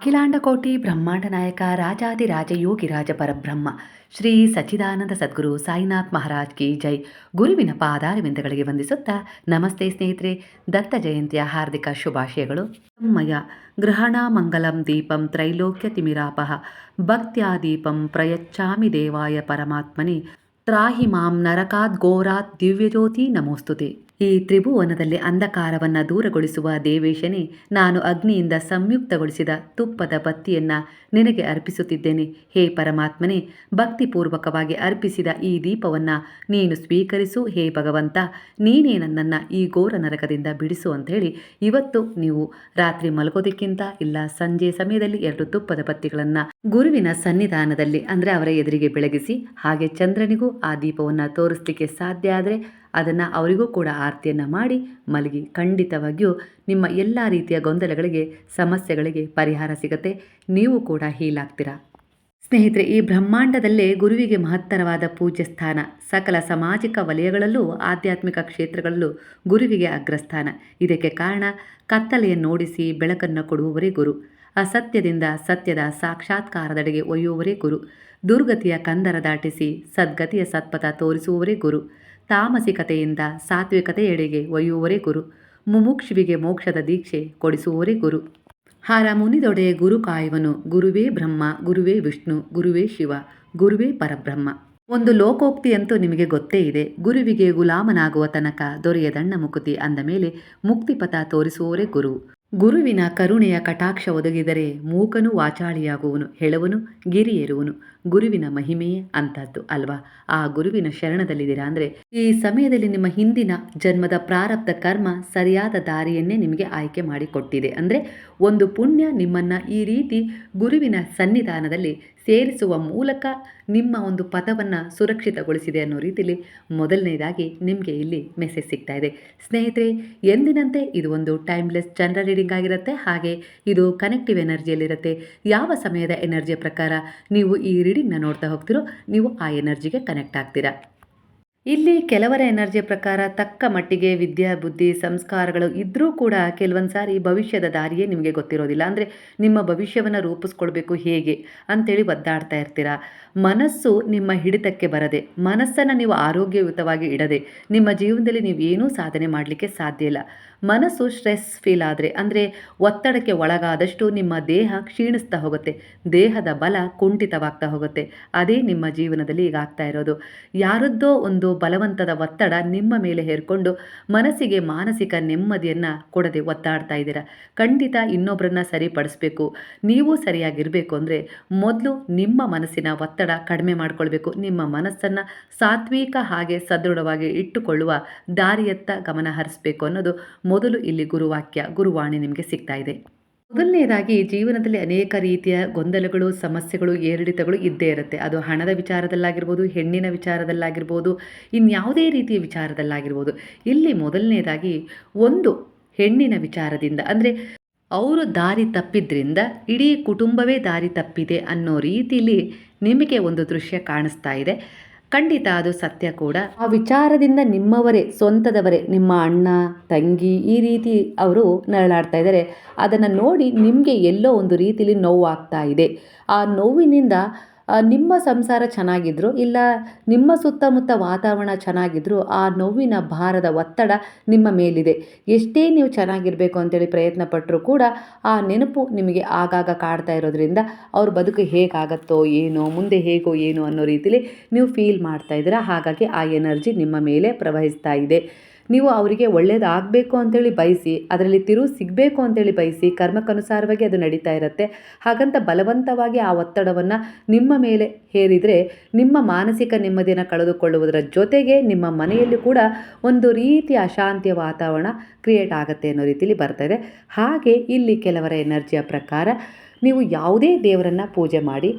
ಅಖಿಲಾಂಡಕೋಟಿ ಬ್ರಹ್ಮಾಂಡ ನಾಯಕ ರಾಜಾದಿರಾಜ ಯೋಗಿರಾಜ ಪರಬ್ರಹ್ಮ, ಶ್ರೀ ಸಚ್ಚಿದಾನಂದ ಸದ್ಗುರು ಸಾಯಿನಾಥ್ ಮಹಾರಾಜ್ ಕಿ ಜೈ. ಗುರುವಿನ ಪಾದಾರವಿಂದಗಳಿಗೆ ವಂದಿಸುತ್ತಾ ನಮಸ್ತೆ ಸ್ನೇಹಿತರೆ, ದತ್ತ ಜಯಂತಿಯ ಹಾರ್ದಿಕ ಶುಭಾಶಯಗಳು. ಮಯ ಗ್ರಹಣ ಮಂಗಲಂ ದೀಪಂ ತ್ರೈಲೋಕ್ಯ ತಿಮಿರಾಪಹ, ಭಕ್ತ್ಯಾ ದೀಪಂ ಪ್ರಯಚ್ಛಾಮಿ ದೇವಾಯ ಪರಮಾತ್ಮನೆ, ತ್ರಾಹಿ ಮಾಂ ನರಕಾತ್ ಘೋರಾತ್ ದಿವ್ಯಜ್ಯೋತಿ ನಮೋಸ್ತುತೆ. ಈ ತ್ರಿಭುವನದಲ್ಲಿ ಅಂಧಕಾರವನ್ನು ದೂರಗೊಳಿಸುವ ದೇವೇಶನೇ ನಾನು ಅಗ್ನಿಯಿಂದ ಸಂಯುಕ್ತಗೊಳಿಸಿದ ತುಪ್ಪದ ಬತ್ತಿಯನ್ನು ನಿನಗೆ ಅರ್ಪಿಸುತ್ತಿದ್ದೇನೆ. ಹೇ ಪರಮಾತ್ಮನೇ, ಭಕ್ತಿಪೂರ್ವಕವಾಗಿ ಅರ್ಪಿಸಿದ ಈ ದೀಪವನ್ನು ನೀನು ಸ್ವೀಕರಿಸು. ಹೇ ಭಗವಂತ, ನೀನೇ ನನ್ನನ್ನು ಈ ಘೋರ ನರಕದಿಂದ ಬಿಡಿಸು ಅಂಥೇಳಿ ಇವತ್ತು ನೀವು ರಾತ್ರಿ ಮಲಗೋದಕ್ಕಿಂತ ಇಲ್ಲ, ಸಂಜೆ ಸಮಯದಲ್ಲಿ ಎರಡು ತುಪ್ಪದ ಬತ್ತಿಗಳನ್ನು ಗುರುವಿನ ಸನ್ನಿಧಾನದಲ್ಲಿ ಅಂದರೆ ಅವರ ಎದುರಿಗೆ ಬೆಳಗಿಸಿ ಹಾಗೆ ಚಂದ್ರನಿಗೂ ಆ ದೀಪವನ್ನು ತೋರಿಸಲಿಕ್ಕೆ ಸಾಧ್ಯ ಆದರೆ ಅದನ್ನು ಅವರಿಗೂ ಕೂಡ ಆರತಿಯನ್ನು ಮಾಡಿ ಮಲಗಿ ಖಂಡಿತವಾಗಿಯೂ ನಿಮ್ಮ ಎಲ್ಲ ರೀತಿಯ ಗೊಂದಲಗಳಿಗೆ, ಸಮಸ್ಯೆಗಳಿಗೆ ಪರಿಹಾರ ಸಿಗತ್ತೆ. ನೀವು ಕೂಡ ಹೀಲಾಗ್ತೀರಾ ಸ್ನೇಹಿತರೆ, ಈ ಬ್ರಹ್ಮಾಂಡದಲ್ಲೇ ಗುರುವಿಗೆ ಮಹತ್ತರವಾದ ಪೂಜ್ಯ ಸ್ಥಾನ. ಸಕಲ ಸಾಮಾಜಿಕ ವಲಯಗಳಲ್ಲೂ, ಆಧ್ಯಾತ್ಮಿಕ ಕ್ಷೇತ್ರಗಳಲ್ಲೂ ಗುರುವಿಗೆ ಅಗ್ರಸ್ಥಾನ. ಇದಕ್ಕೆ ಕಾರಣ ಕತ್ತಲೆಯನ್ನು ಕತ್ತಲೆಯನ್ನೋಡಿಸಿ ಬೆಳಕನ್ನು ಕೊಡುವವರೇ ಗುರು. ಅಸತ್ಯದಿಂದ ಸತ್ಯದ ಸಾಕ್ಷಾತ್ಕಾರದೆಡೆಗೆ ಒಯ್ಯುವವರೇ ಗುರು. ದುರ್ಗತಿಯ ಕಂದರ ದಾಟಿಸಿ ಸದ್ಗತಿಯ ಸತ್ಪಥ ತೋರಿಸುವವರೇ ಗುರು. ತಾಮಸಿಕತೆಯಿಂದ ಸಾತ್ವಿಕತೆಯೆಡೆಗೆ ಒಯ್ಯುವವರೇ ಗುರು. ಮುಮುಕ್ಷುವಿಗೆ ಮೋಕ್ಷದ ದೀಕ್ಷೆ ಕೊಡಿಸುವವರೇ ಗುರು. ಹಾರ ಮುನಿದೊಡೆ ಗುರು ಕಾಯುವನು. ಗುರುವೇ ಬ್ರಹ್ಮ, ಗುರುವೇ ವಿಷ್ಣು, ಗುರುವೇ ಶಿವ, ಗುರುವೇ ಪರಬ್ರಹ್ಮ. ಒಂದು ಲೋಕೋಕ್ತಿಯಂತೂ ನಿಮಗೆ ಗೊತ್ತೇ ಇದೆ. ಗುರುವಿಗೆ ಗುಲಾಮನಾಗುವ ತನಕ ದೊರೆಯದಣ್ಣ ಮುಕುತಿ ಅಂದ ಮೇಲೆ ಮುಕ್ತಿಪಥ ತೋರಿಸುವವರೇ ಗುರು. ಗುರುವಿನ ಕರುಣೆಯ ಕಟಾಕ್ಷ ಒದಗಿದರೆ ಮೂಕನು ವಾಚಾಳಿಯಾಗುವನು, ಹೆಳವನು ಗಿರಿ ಏರುವನು ಗುರುವಿನ ಮಹಿಮೆಯೇ ಅಂತದ್ದು ಅಲ್ವಾ? ಆ ಗುರುವಿನ ಶರಣದಲ್ಲಿದ್ದೀರಾ ಅಂದರೆ ಈ ಸಮಯದಲ್ಲಿ ನಿಮ್ಮ ಹಿಂದಿನ ಜನ್ಮದ ಪ್ರಾರಬ್ಧ ಕರ್ಮ ಸರಿಯಾದ ದಾರಿಯನ್ನೇ ನಿಮಗೆ ಆಯ್ಕೆ ಮಾಡಿಕೊಟ್ಟಿದೆ. ಅಂದರೆ ಒಂದು ಪುಣ್ಯ ನಿಮ್ಮನ್ನು ಈ ರೀತಿ ಗುರುವಿನ ಸನ್ನಿಧಾನದಲ್ಲಿ ಸೇರಿಸುವ ಮೂಲಕ ನಿಮ್ಮ ಒಂದು ಪಥವನ್ನು ಸುರಕ್ಷಿತಗೊಳಿಸಿದೆ ಅನ್ನೋ ರೀತಿಯಲ್ಲಿ ಮೊದಲನೇದಾಗಿ ನಿಮಗೆ ಇಲ್ಲಿ ಮೆಸೇಜ್ ಸಿಗ್ತಾ ಇದೆ. ಸ್ನೇಹಿತರೆ, ಎಂದಿನಂತೆ ಇದು ಒಂದು ಟೈಮ್ಲೆಸ್ ಜನರಲ್ ರೀಡಿಂಗ್ ಆಗಿರುತ್ತೆ. ಹಾಗೆ ಇದು ಕನೆಕ್ಟಿವ್ ಎನರ್ಜಿಯಲ್ಲಿರುತ್ತೆ ಯಾವ ಸಮಯದ ಎನರ್ಜಿಯ ಪ್ರಕಾರ ನೀವು ಈ ರೀಡಿಂಗ್ನ ನೋಡ್ತಾ ಹೋಗ್ತಿರೋ ನೀವು ಆ ಎನರ್ಜಿಗೆ ಕನೆಕ್ಟ್ ಆಗ್ತೀರಾ. ಇಲ್ಲಿ ಕೆಲವರ ಎನರ್ಜಿಯ ಪ್ರಕಾರ ತಕ್ಕ ಮಟ್ಟಿಗೆ ವಿದ್ಯಾ, ಬುದ್ಧಿ, ಸಂಸ್ಕಾರಗಳು ಇದ್ದರೂ ಕೂಡ ಕೆಲವೊಂದು ಸಾರಿ ಭವಿಷ್ಯದ ದಾರಿಯೇ ನಿಮಗೆ ಗೊತ್ತಿರೋದಿಲ್ಲ. ಅಂದರೆ ನಿಮ್ಮ ಭವಿಷ್ಯವನ್ನು ರೂಪಿಸ್ಕೊಳ್ಬೇಕು ಹೇಗೆ ಅಂಥೇಳಿ ಒದ್ದಾಡ್ತಾ ಇರ್ತೀರಾ. ಮನಸ್ಸು ನಿಮ್ಮ ಹಿಡಿತಕ್ಕೆ ಬರದೆ, ಮನಸ್ಸನ್ನು ನೀವು ಆರೋಗ್ಯಯುತವಾಗಿ ಇಡದೆ, ನಿಮ್ಮ ಜೀವನದಲ್ಲಿ ನೀವು ಏನೂ ಸಾಧನೆ ಮಾಡಲಿಕ್ಕೆ ಸಾಧ್ಯ ಇಲ್ಲ. ಮನಸ್ಸು ಸ್ಟ್ರೆಸ್ ಫೀಲ್ ಆದರೆ, ಅಂದರೆ ಒತ್ತಡಕ್ಕೆ ಒಳಗಾದಷ್ಟು ನಿಮ್ಮ ದೇಹ ಕ್ಷೀಣಿಸ್ತಾ ಹೋಗುತ್ತೆ. ದೇಹದ ಬಲ ಕುಂಠಿತವಾಗ್ತಾ ಹೋಗುತ್ತೆ. ಅದೇ ನಿಮ್ಮ ಜೀವನದಲ್ಲಿ ಈಗ ಆಗ್ತಾ ಇರೋದು. ಯಾರದ್ದೋ ಒಂದು ಬಲವಂತದ ಒತ್ತಡ ನಿಮ್ಮ ಮೇಲೆ ಹೇರ್ಕೊಂಡು ಮನಸ್ಸಿಗೆ ಮಾನಸಿಕ ನೆಮ್ಮದಿಯನ್ನು ಕೊಡದೆ ಒತ್ತಾಡ್ತಾ ಇದ್ದೀರಾ? ಖಂಡಿತ ಇನ್ನೊಬ್ಬರನ್ನ ಸರಿಪಡಿಸ್ಬೇಕು. ನೀವು ಸರಿಯಾಗಿರಬೇಕು ಅಂದರೆ ಮೊದಲು ನಿಮ್ಮ ಮನಸ್ಸಿನ ಒತ್ತಡ ಕಡಿಮೆ ಮಾಡಿಕೊಳ್ಬೇಕು. ನಿಮ್ಮ ಮನಸ್ಸನ್ನು ಸಾತ್ವಿಕ ಹಾಗೆ ಸದೃಢವಾಗಿ ಇಟ್ಟುಕೊಳ್ಳುವ ದಾರಿಯತ್ತ ಗಮನ ಹರಿಸಬೇಕು ಅನ್ನೋದು ಮೊದಲು ಇಲ್ಲಿ ಗುರುವಾಕ್ಯ, ಗುರುವಾಣಿ ನಿಮಗೆ ಸಿಗ್ತಾ ಇದೆ. ಮೊದಲನೇದಾಗಿ ಜೀವನದಲ್ಲಿ ಅನೇಕ ರೀತಿಯ ಗೊಂದಲಗಳು, ಸಮಸ್ಯೆಗಳು, ಏರಿಳಿತಗಳು ಇದ್ದೇ ಇರುತ್ತೆ. ಅದು ಹಣದ ವಿಚಾರದಲ್ಲಾಗಿರ್ಬೋದು, ಹೆಣ್ಣಿನ ವಿಚಾರದಲ್ಲಾಗಿರ್ಬೋದು, ಇನ್ಯಾವುದೇ ರೀತಿಯ ವಿಚಾರದಲ್ಲಾಗಿರ್ಬೋದು. ಇಲ್ಲಿ ಮೊದಲನೇದಾಗಿ ಒಂದು ಹೆಣ್ಣಿನ ವಿಚಾರದಿಂದ, ಅಂದರೆ ಅವರು ದಾರಿ ತಪ್ಪಿದ್ರಿಂದ, ಇಡೀ ಕುಟುಂಬವೇ ದಾರಿ ತಪ್ಪಿದೆ ಅನ್ನೋ ರೀತಿಯಲ್ಲಿ ನಿಮಗೆ ಒಂದು ದೃಶ್ಯ ಕಾಣಿಸ್ತಾ ಇದೆ. ಖಂಡಿತ ಅದು ಸತ್ಯ ಕೂಡ. ಆ ವಿಚಾರದಿಂದ ನಿಮ್ಮವರೇ, ಸ್ವಂತದವರೇ, ನಿಮ್ಮ ಅಣ್ಣ, ತಂಗಿ ಈ ರೀತಿ ಅವರು ನರಳಾಡ್ತಾ ಇದ್ದಾರೆ. ಅದನ್ನು ನೋಡಿ ನಿಮಗೆ ಎಲ್ಲೋ ಒಂದು ರೀತಿಯಲ್ಲಿ ನೋವಾಗ್ತಾ ಇದೆ. ಆ ನೋವಿನಿಂದ ನಿಮ್ಮ ಸಂಸಾರ ಚೆನ್ನಾಗಿದ್ರು ಇಲ್ಲ ನಿಮ್ಮ ಸುತ್ತಮುತ್ತ ವಾತಾವರಣ ಚೆನ್ನಾಗಿದ್ರು ಆ ನೋವಿನ ಭಾರದ ಒತ್ತಡ ನಿಮ್ಮ ಮೇಲಿದೆ. ಎಷ್ಟೇ ನೀವು ಚೆನ್ನಾಗಿರಬೇಕು ಅಂತೇಳಿ ಪ್ರಯತ್ನ ಪಟ್ಟರೂ ಕೂಡ ಆ ನೆನಪು ನಿಮಗೆ ಆಗಾಗ ಕಾಡ್ತಾ ಇರೋದ್ರಿಂದ ಅವ್ರ ಬದುಕು ಹೇಗಾಗತ್ತೋ ಏನೋ, ಮುಂದೆ ಹೇಗೋ ಏನೋ ಅನ್ನೋ ರೀತಿಲಿ ನೀವು ಫೀಲ್ ಮಾಡ್ತಾ ಇದ್ದೀರಾ. ಹಾಗಾಗಿ ಆ ಎನರ್ಜಿ ನಿಮ್ಮ ಮೇಲೆ ಪ್ರವಹಿಸ್ತಾ ಇದೆ. ನೀವು ಅವರಿಗೆ ಒಳ್ಳೆಯದಾಗಬೇಕು ಅಂತೇಳಿ ಬಯಸಿ, ಅದರಲ್ಲಿ ತಿರುವು ಸಿಗಬೇಕು ಅಂತೇಳಿ ಬಯಸಿ ಕರ್ಮಕ್ಕನುಸಾರವಾಗಿ ಅದು ನಡೀತಾ ಇರುತ್ತೆ. ಹಾಗಂತ ಬಲವಂತವಾಗಿ ಆ ಒತ್ತಡವನ್ನು ನಿಮ್ಮ ಮೇಲೆ ಹೇರಿದರೆ ನಿಮ್ಮ ಮಾನಸಿಕ ನೆಮ್ಮದಿಯನ್ನು ಕಳೆದುಕೊಳ್ಳುವುದರ ಜೊತೆಗೆ ನಿಮ್ಮ ಮನೆಯಲ್ಲಿ ಕೂಡ ಒಂದು ರೀತಿಯ ಅಶಾಂತಿಯ ವಾತಾವರಣ ಕ್ರಿಯೇಟ್ ಆಗುತ್ತೆ ಅನ್ನೋ ರೀತಿಯಲ್ಲಿ ಬರ್ತಾ ಇದೆ. ಹಾಗೆ ಇಲ್ಲಿ ಕೆಲವರ ಎನರ್ಜಿಯ ಪ್ರಕಾರ ನೀವು ಯಾವುದೇ ದೇವರನ್ನು ಪೂಜೆ ಮಾಡಿ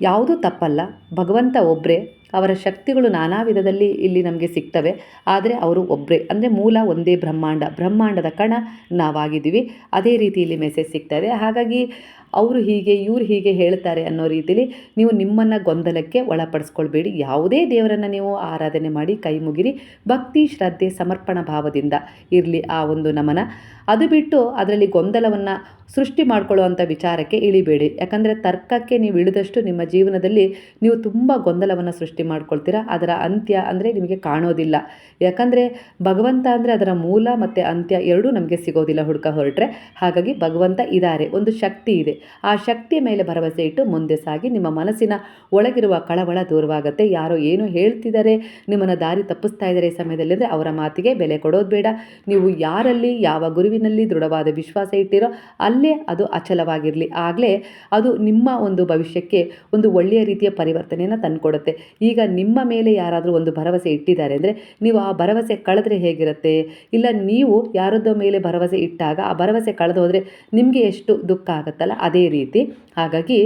ಯಾವುದೂ ತಪ್ಪಲ್ಲ. ಭಗವಂತ ಒಬ್ಬರೇ ಅವರ ಶಕ್ತಿಗಳು ನಾನಾ ವಿಧದಲ್ಲಿ ಇಲ್ಲಿ ನಮಗೆ ಸಿಗ್ತವೆ. ಆದರೆ ಅವರು ಒಬ್ಬರೇ ಅಂದರೆ ಮೂಲ ಒಂದೇ ಬ್ರಹ್ಮಾಂಡ. ಬ್ರಹ್ಮಾಂಡದ ಕಣ ನಾವಾಗಿದ್ದೀವಿ. ಅದೇ ರೀತಿ ಇಲ್ಲಿ ಮೆಸೇಜ್ ಸಿಗ್ತದೆ. ಹಾಗಾಗಿ ಅವರು ಹೀಗೆ, ಇವ್ರು ಹೀಗೆ ಹೇಳ್ತಾರೆ ಅನ್ನೋ ರೀತಿಯಲ್ಲಿ ನೀವು ನಿಮ್ಮನ್ನು ಗೊಂದಲಕ್ಕೆ ಒಳಪಡಿಸ್ಕೊಳ್ಬೇಡಿ. ಯಾವುದೇ ದೇವರನ್ನು ನೀವು ಆರಾಧನೆ ಮಾಡಿ ಕೈ ಮುಗಿರಿ. ಭಕ್ತಿ, ಶ್ರದ್ಧೆ, ಸಮರ್ಪಣಾ ಭಾವದಿಂದ ಇರಲಿ ಆ ಒಂದು ನಮನ. ಅದು ಬಿಟ್ಟು ಅದರಲ್ಲಿ ಗೊಂದಲವನ್ನು ಸೃಷ್ಟಿ ಮಾಡ್ಕೊಳ್ಳುವಂಥ ವಿಚಾರಕ್ಕೆ ಇಳಿಬೇಡಿ. ಯಾಕಂದರೆ ತರ್ಕಕ್ಕೆ ನೀವು ಇಳಿದಷ್ಟು ನಿಮ್ಮ ಜೀವನದಲ್ಲಿ ನೀವು ತುಂಬ ಗೊಂದಲವನ್ನು ಸೃಷ್ಟಿ ಮಾಡ್ಕೊಳ್ತೀರಾ. ಅದರ ಅಂತ್ಯ ಅಂದರೆ ನಿಮಗೆ ಕಾಣೋದಿಲ್ಲ. ಯಾಕಂದರೆ ಭಗವಂತ ಅಂದರೆ ಅದರ ಮೂಲ ಮತ್ತು ಅಂತ್ಯ ಎರಡೂ ನಮಗೆ ಸಿಗೋದಿಲ್ಲ ಹುಡುಕ ಹೊರಟ್ರೆ. ಹಾಗಾಗಿ ಭಗವಂತ ಇದ್ದಾರೆ ಒಂದು ಶಕ್ತಿ ಇದೆ. ಆ ಶಕ್ತಿಯ ಮೇಲೆ ಭರವಸೆ ಇಟ್ಟು ಮುಂದೆ ಸಾಗಿ ನಿಮ್ಮ ಮನಸ್ಸಿನ ಒಳಗಿರುವ ಕಳವಳ ದೂರವಾಗುತ್ತೆ. ಯಾರೋ ಏನು ಹೇಳ್ತಿದ್ದಾರೆ ನಿಮ್ಮನ್ನು ದಾರಿ ತಪ್ಪಿಸ್ತಾ ಇದ್ದಾರೆ ಈ ಸಮಯದಲ್ಲಿ ಅಂದರೆ ಅವರ ಮಾತಿಗೆ ಬೆಲೆ ಕೊಡೋದು ಬೇಡ. ನೀವು ಯಾರಲ್ಲಿ, ಯಾವ ಗುರುವಿನಲ್ಲಿ ದೃಢವಾದ ವಿಶ್ವಾಸ ಇಟ್ಟಿರೋ, ಅಲ್ಲೇ ಅದು ಅಚಲವಾಗಿರಲಿ. ಆಗಲೇ ಅದು ನಿಮ್ಮ ಒಂದು ಭವಿಷ್ಯಕ್ಕೆ ಒಂದು ಒಳ್ಳೆಯ ರೀತಿಯ ಪರಿವರ್ತನೆಯನ್ನು ತಂದುಕೊಡುತ್ತೆ. ಈಗ ನಿಮ್ಮ ಮೇಲೆ ಯಾರಾದರೂ ಒಂದು ಭರವಸೆ ಇಟ್ಟಿದ್ದಾರೆ ಅಂದರೆ, ನೀವು ಆ ಭರವಸೆ ಕಳೆದ್ರೆ ಹೇಗಿರುತ್ತೆ? ಇಲ್ಲ ನೀವು ಯಾರದ್ದೋ ಮೇಲೆ ಭರವಸೆ ಇಟ್ಟಾಗ ಆ ಭರವಸೆ ಕಳೆದು ಹೋದರೆ ನಿಮಗೆ ಎಷ್ಟು ದುಃಖ ಆಗುತ್ತಲ್ಲ? ಅದೇ ರೀತಿ. ಹಾಗಾಗಿ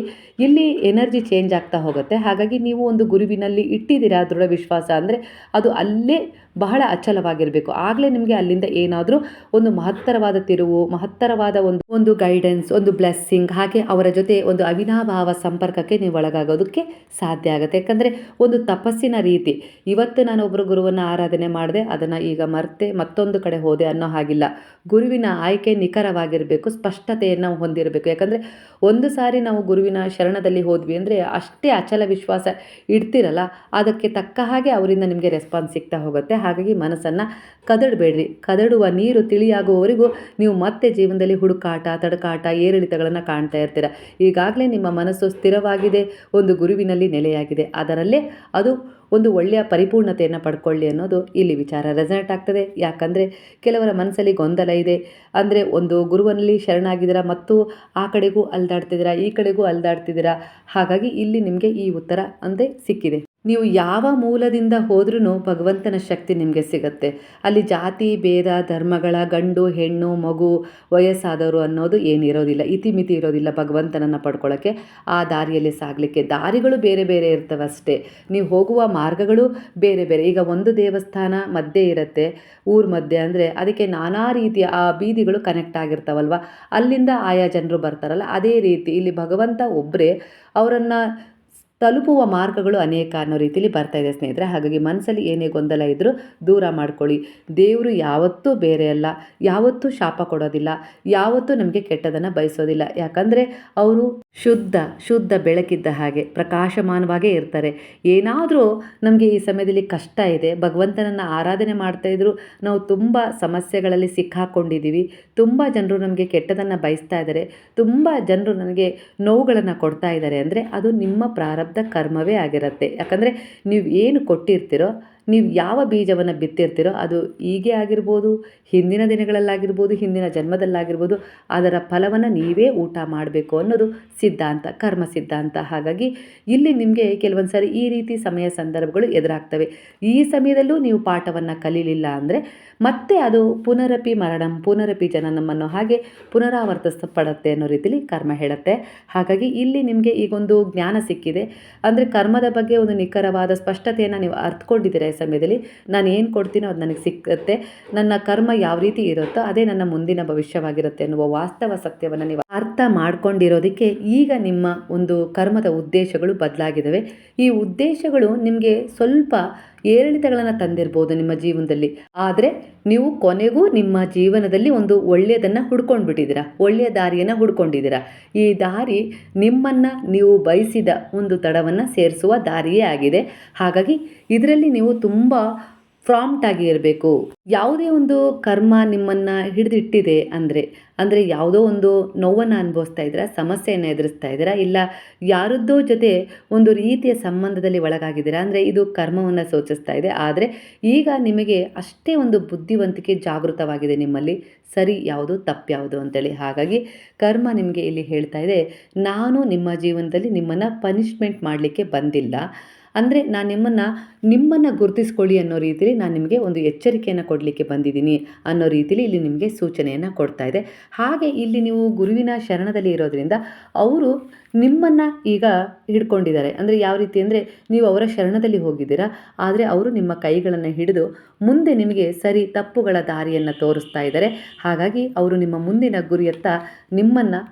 ಇಲ್ಲಿ ಎನರ್ಜಿ ಚೇಂಜ್ ಆಗ್ತಾ ಹೋಗುತ್ತೆ. ಹಾಗಾಗಿ ನೀವು ಒಂದು ಗುರುವಿನಲ್ಲಿ ಇಟ್ಟಿದ್ದೀರಾ ದೃಢ ವಿಶ್ವಾಸ ಅಂದರೆ, ಅದು ಅಲ್ಲೇ ಬಹಳ ಅಚಲವಾಗಿರಬೇಕು. ಆಗಲೇ ನಿಮಗೆ ಅಲ್ಲಿಂದ ಏನಾದರೂ ಒಂದು ಮಹತ್ತರವಾದ ತಿರುವು, ಮಹತ್ತರವಾದ ಒಂದು ಒಂದು ಗೈಡೆನ್ಸ್ ಒಂದು ಬ್ಲೆಸ್ಸಿಂಗ್ ಹಾಗೆ ಅವರ ಜೊತೆ ಒಂದು ಅವಿನಾಭಾವ ಸಂಪರ್ಕಕ್ಕೆ ನೀವು ಒಳಗಾಗೋದಕ್ಕೆ ಸಾಧ್ಯ ಆಗುತ್ತೆ. ಯಾಕಂದರೆ ಒಂದು ತಪಸ್ಸಿನ ರೀತಿ. ಇವತ್ತು ನಾನು ಒಬ್ಬರು ಗುರುವನ್ನು ಆರಾಧನೆ ಮಾಡಿದೆ, ಅದನ್ನು ಈಗ ಮರ್ತೆ ಮತ್ತೊಂದು ಕಡೆ ಹೋದೆ ಅನ್ನೋ ಹಾಗಿಲ್ಲ. ಗುರುವಿನ ಆಯ್ಕೆ ನಿಖರವಾಗಿರಬೇಕು, ಸ್ಪಷ್ಟತೆಯನ್ನು ಹೊಂದಿರಬೇಕು. ಯಾಕಂದರೆ ಒಂದು ಸಾರಿ ನಾವು ಗುರುವಿನ ಶರಣದಲ್ಲಿ ಹೋದ್ವಿ ಅಂದರೆ ಅಷ್ಟೇ ಅಚಲ ವಿಶ್ವಾಸ ಇಡ್ತಿರಲ್ಲ, ಅದಕ್ಕೆ ತಕ್ಕ ಹಾಗೆ ಅವರಿಂದ ನಿಮಗೆ ರೆಸ್ಪಾನ್ಸ್ ಸಿಗ್ತಾ ಹೋಗುತ್ತೆ. ಹಾಗಾಗಿ ಮನಸ್ಸನ್ನು ಕದಡಬೇಡ್ರಿ. ಕದಡುವ ನೀರು ತಿಳಿಯಾಗುವವರೆಗೂ ನೀವು ಮತ್ತೆ ಜೀವನದಲ್ಲಿ ಹುಡುಕಾಟ, ತಡಕಾಟ, ಏರಿಳಿತಗಳನ್ನು ಕಾಣ್ತಾ ಇರ್ತೀರ. ಈಗಾಗಲೇ ನಿಮ್ಮ ಮನಸ್ಸು ಸ್ಥಿರವಾಗಿದೆ, ಒಂದು ಗುರುವಿನಲ್ಲಿ ನೆಲೆಯಾಗಿದೆ. ಅದರಲ್ಲೇ ಅದು ಒಂದು ಒಳ್ಳೆಯ ಪರಿಪೂರ್ಣತೆಯನ್ನು ಪಡ್ಕೊಳ್ಳಿ ಅನ್ನೋದು ಇಲ್ಲಿ ವಿಚಾರ. ರೆಸನೆಟ್ ಆಗ್ತದೆ. ಯಾಕಂದರೆ ಕೆಲವರ ಮನಸ್ಸಲ್ಲಿ ಗೊಂದಲ ಇದೆ. ಅಂದರೆ ಒಂದು ಗುರುವನಲ್ಲಿ ಶರಣಾಗಿದ್ದೀರಾ ಮತ್ತು ಆ ಕಡೆಗೂ ಅಲ್ದಾಡ್ತಿದ್ದೀರಾ, ಈ ಕಡೆಗೂ ಅಲ್ದಾಡ್ತಿದ್ದೀರಾ? ಹಾಗಾಗಿ ಇಲ್ಲಿ ನಿಮಗೆ ಈ ಉತ್ತರ ಅಂದೇ ಸಿಕ್ಕಿದೆ. ನೀವು ಯಾವ ಮೂಲದಿಂದ ಹೋದ್ರೂ ಭಗವಂತನ ಶಕ್ತಿ ನಿಮಗೆ ಸಿಗುತ್ತೆ. ಅಲ್ಲಿ ಜಾತಿ, ಭೇದ, ಧರ್ಮಗಳ, ಗಂಡು, ಹೆಣ್ಣು, ಮಗು, ವಯಸ್ಸಾದವರು ಅನ್ನೋದು ಏನಿರೋದಿಲ್ಲ. ಇತಿಮಿತಿ ಇರೋದಿಲ್ಲ ಭಗವಂತನನ್ನು ಪಡ್ಕೊಳ್ಳೋಕ್ಕೆ ಆ ದಾರಿಯಲ್ಲಿ ಸಾಗಲಿಕ್ಕೆ ದಾರಿಗಳು ಬೇರೆ ಬೇರೆ ಇರ್ತವೆ ಅಷ್ಟೇ ನೀವು ಹೋಗುವ ಮಾರ್ಗಗಳು ಬೇರೆ ಬೇರೆ. ಈಗ ಒಂದು ದೇವಸ್ಥಾನ ಮಧ್ಯೆ ಇರುತ್ತೆ, ಊರ ಮಧ್ಯೆ ಅಂದರೆ ಅದಕ್ಕೆ ನಾನಾ ರೀತಿಯ ಆ ಬೀದಿಗಳು ಕನೆಕ್ಟ್ ಆಗಿರ್ತಾವಲ್ವ? ಅಲ್ಲಿಂದ ಆಯಾ ಜನರು ಬರ್ತಾರಲ್ಲ, ಅದೇ ರೀತಿ ಇಲ್ಲಿ ಭಗವಂತ ಒಬ್ಬರೇ ಅವರನ್ನು ತಲುಪುವ ಮಾರ್ಗಗಳು ಅನೇಕ ಅನ್ನೋ ರೀತಿಯಲ್ಲಿ ಬರ್ತಾ ಇದೆ ಸ್ನೇಹಿತರೆ. ಹಾಗಾಗಿ ಮನಸ್ಸಲ್ಲಿ ಏನೇ ಗೊಂದಲ ಇದ್ದರೂ ದೂರ ಮಾಡ್ಕೊಳ್ಳಿ. ದೇವರು ಯಾವತ್ತೂ ಬೇರೆ ಅಲ್ಲ. ಯಾವತ್ತೂ ಶಾಪ ಕೊಡೋದಿಲ್ಲ. ಯಾವತ್ತೂ ನಮಗೆ ಕೆಟ್ಟದನ್ನು ಬಯಸೋದಿಲ್ಲ. ಯಾಕಂದರೆ ಅವರು ಶುದ್ಧ ಶುದ್ಧ ಬೆಳಕಿದ್ದ ಹಾಗೆ, ಪ್ರಕಾಶಮಾನವಾಗೇ ಇರ್ತಾರೆ. ಏನಾದರೂ ನಮಗೆ ಈ ಸಮಯದಲ್ಲಿ ಕಷ್ಟ ಇದೆ. ಭಗವಂತನನ್ನು ಆರಾಧನೆ ಮಾಡ್ತಾಯಿದ್ರು ನಾವು ತುಂಬ ಸಮಸ್ಯೆಗಳಲ್ಲಿ ಸಿಕ್ಕಾಕ್ಕೊಂಡಿದ್ದೀವಿ ತುಂಬ ಜನರು ನಮಗೆ ಕೆಟ್ಟದನ್ನು ಬಯಸ್ತಾ ಇದ್ದಾರೆ ತುಂಬ ಜನರು ನನಗೆ ನೋವುಗಳನ್ನು ಕೊಡ್ತಾ ಇದ್ದಾರೆ ಅಂದರೆ ಅದು ನಿಮ್ಮ ಪ್ರಾರಬ್ಧ ಕರ್ಮವೇ ಆಗಿರುತ್ತೆ. ಯಾಕಂದರೆ ನೀವು ಏನು ಕೊಟ್ಟಿರ್ತೀರೋ, ನೀವು ಯಾವ ಬೀಜವನ್ನು ಬಿತ್ತಿರ್ತೀರೋ ಅದು ಹೀಗೆ ಆಗಿರ್ಬೋದು, ಹಿಂದಿನ ದಿನಗಳಲ್ಲಾಗಿರ್ಬೋದು, ಹಿಂದಿನ ಜನ್ಮದಲ್ಲಾಗಿರ್ಬೋದು, ಅದರ ಫಲವನ್ನು ನೀವೇ ಊಟ ಮಾಡಬೇಕು ಅನ್ನೋದು ಸಿದ್ಧಾಂತ, ಕರ್ಮ ಸಿದ್ಧಾಂತ. ಹಾಗಾಗಿ ಇಲ್ಲಿ ನಿಮಗೆ ಕೆಲವೊಂದು ಸಾರಿ ಈ ರೀತಿ ಸಮಯ ಸಂದರ್ಭಗಳು ಎದುರಾಗ್ತವೆ. ಈ ಸಮಯದಲ್ಲೂ ನೀವು ಪಾಠವನ್ನು ಕಲೀಲಿಲ್ಲ ಅಂದರೆ ಮತ್ತೆ ಅದು ಪುನರಪಿ ಮರಣಂ, ಪುನರಪಿ ಜನ ನಮ್ಮನ್ನು ಹಾಗೆ ಪುನರಾವರ್ತಿಸಲ್ಪಡುತ್ತೆ ಅನ್ನೋ ರೀತಿಲಿ ಕರ್ಮ ಹೇಳುತ್ತೆ. ಹಾಗಾಗಿ ಇಲ್ಲಿ ನಿಮಗೆ ಈಗೊಂದು ಜ್ಞಾನ ಸಿಕ್ಕಿದೆ. ಅಂದರೆ ಕರ್ಮದ ಬಗ್ಗೆ ಒಂದು ನಿಖರವಾದ ಸ್ಪಷ್ಟತೆಯನ್ನು ನೀವು ಅರ್ಥಕೊಂಡಿದ್ದೀರಾ ಈ ಸಮಯದಲ್ಲಿ? ನಾನು ಏನು ಕೊಡ್ತೀನೋ ಅದು ನನಗೆ ಸಿಕ್ಕತ್ತೆ. ನನ್ನ ಕರ್ಮ ಯಾವ ರೀತಿ ಇರುತ್ತೋ ಅದೇ ನನ್ನ ಮುಂದಿನ ಭವಿಷ್ಯವಾಗಿರುತ್ತೆ ಅನ್ನುವ ವಾಸ್ತವ ಸತ್ಯವನ್ನು ನೀವು ಅರ್ಥ ಮಾಡ್ಕೊಂಡಿರೋದಕ್ಕೆ ಈಗ ನಿಮ್ಮ ಒಂದು ಕರ್ಮದ ಉದ್ದೇಶಗಳು ಬದಲಾಗಿದ್ದಾವೆ ಈ ಉದ್ದೇಶಗಳು ನಿಮಗೆ ಸ್ವಲ್ಪ ಏರಿಳಿತಗಳನ್ನು ತಂದಿರ್ಬೋದು ನಿಮ್ಮ ಜೀವನದಲ್ಲಿ. ಆದರೆ ನೀವು ಕೊನೆಗೂ ನಿಮ್ಮ ಜೀವನದಲ್ಲಿ ಒಂದು ಒಳ್ಳೆಯದನ್ನು ಹುಡ್ಕೊಂಡು ಬಿಟ್ಟಿದ್ದೀರಾ ಒಳ್ಳೆಯ ದಾರಿಯನ್ನು ಹುಡ್ಕೊಂಡಿದ್ದೀರಾ? ಈ ದಾರಿ ನಿಮ್ಮನ್ನು ನೀವು ಬಯಸಿದ ಒಂದು ತಡವನ್ನು ಸೇರಿಸುವ ದಾರಿಯೇ ಆಗಿದೆ. ಹಾಗಾಗಿ ಇದರಲ್ಲಿ ನೀವು ತುಂಬ ಪ್ರಾಂಪ್ಟ್ ಆಗಿ ಇರಬೇಕು. ಯಾವುದೇ ಒಂದು ಕರ್ಮ ನಿಮ್ಮನ್ನು ಹಿಡಿದಿಟ್ಟಿದೆ ಅಂದರೆ ಅಂದರೆ ಯಾವುದೋ ಒಂದು ನೋವನ್ನು ಅನುಭವಿಸ್ತಾ ಇದ್ದೀರಾ, ಸಮಸ್ಯೆಯನ್ನು ಎದುರಿಸ್ತಾ ಇದ್ದೀರಾ, ಇಲ್ಲ ಯಾರದ್ದೋ ಜೊತೆ ಒಂದು ರೀತಿಯ ಸಂಬಂಧದಲ್ಲಿ ಒಳಗಾಗಿದ್ದೀರಾ, ಅಂದರೆ ಇದು ಕರ್ಮವನ್ನು ಸೂಚಿಸ್ತಾ ಇದೆ, ಆದರೆ ಈಗ ನಿಮಗೆ ಅಷ್ಟೇ ಒಂದು ಬುದ್ಧಿವಂತಿಕೆ ಜಾಗೃತವಾಗಿದೆ ನಿಮ್ಮಲ್ಲಿ, ಸರಿ ಯಾವುದು ತಪ್ಪು ಯಾವುದು ಅಂತೇಳಿ. ಹಾಗಾಗಿ ಕರ್ಮ ನಿಮಗೆ ಇಲ್ಲಿ ಹೇಳ್ತಾ ಇದೆ, ನಾನು ನಿಮ್ಮ ಜೀವನದಲ್ಲಿ ನಿಮ್ಮನ್ನು ಪನಿಷ್ಮೆಂಟ್ ಮಾಡಲಿಕ್ಕೆ ಬಂದಿಲ್ಲ. ಅಂದರೆ ನಾನು ನಿಮ್ಮನ್ನು ನಿಮ್ಮನ್ನು ಗುರುತಿಸ್ಕೊಳ್ಳಿ ಅನ್ನೋ ರೀತಿಲಿ ನಾನು ನಿಮಗೆ ಒಂದು ಎಚ್ಚರಿಕೆಯನ್ನು ಕೊಡಲಿಕ್ಕೆ ಬಂದಿದ್ದೀನಿ ಅನ್ನೋ ರೀತಿಲಿ ಇಲ್ಲಿ ನಿಮಗೆ ಸೂಚನೆಯನ್ನು ಕೊಡ್ತಾ ಇದೆ. ಹಾಗೆ ಇಲ್ಲಿ ನೀವು ಗುರುವಿನ ಶರಣದಲ್ಲಿ ಇರೋದ್ರಿಂದ ಅವರು ನಿಮ್ಮನ್ನು ಈಗ ಹಿಡ್ಕೊಂಡಿದ್ದಾರೆ. ಅಂದರೆ ಯಾವ ರೀತಿ ಅಂದರೆ ನೀವು ಅವರ ಶರಣದಲ್ಲಿ ಹೋಗಿದ್ದೀರಾ, ಆದರೆ ಅವರು ನಿಮ್ಮ ಕೈಗಳನ್ನು ಹಿಡಿದು ಮುಂದೆ ನಿಮಗೆ ಸರಿ ತಪ್ಪುಗಳ ದಾರಿಯನ್ನು ತೋರಿಸ್ತಾ ಇದ್ದಾರೆ. ಹಾಗಾಗಿ ಅವರು ನಿಮ್ಮ ಮುಂದಿನ ಗುರಿಯತ್ತ ನಿಮ್ಮನ್ನು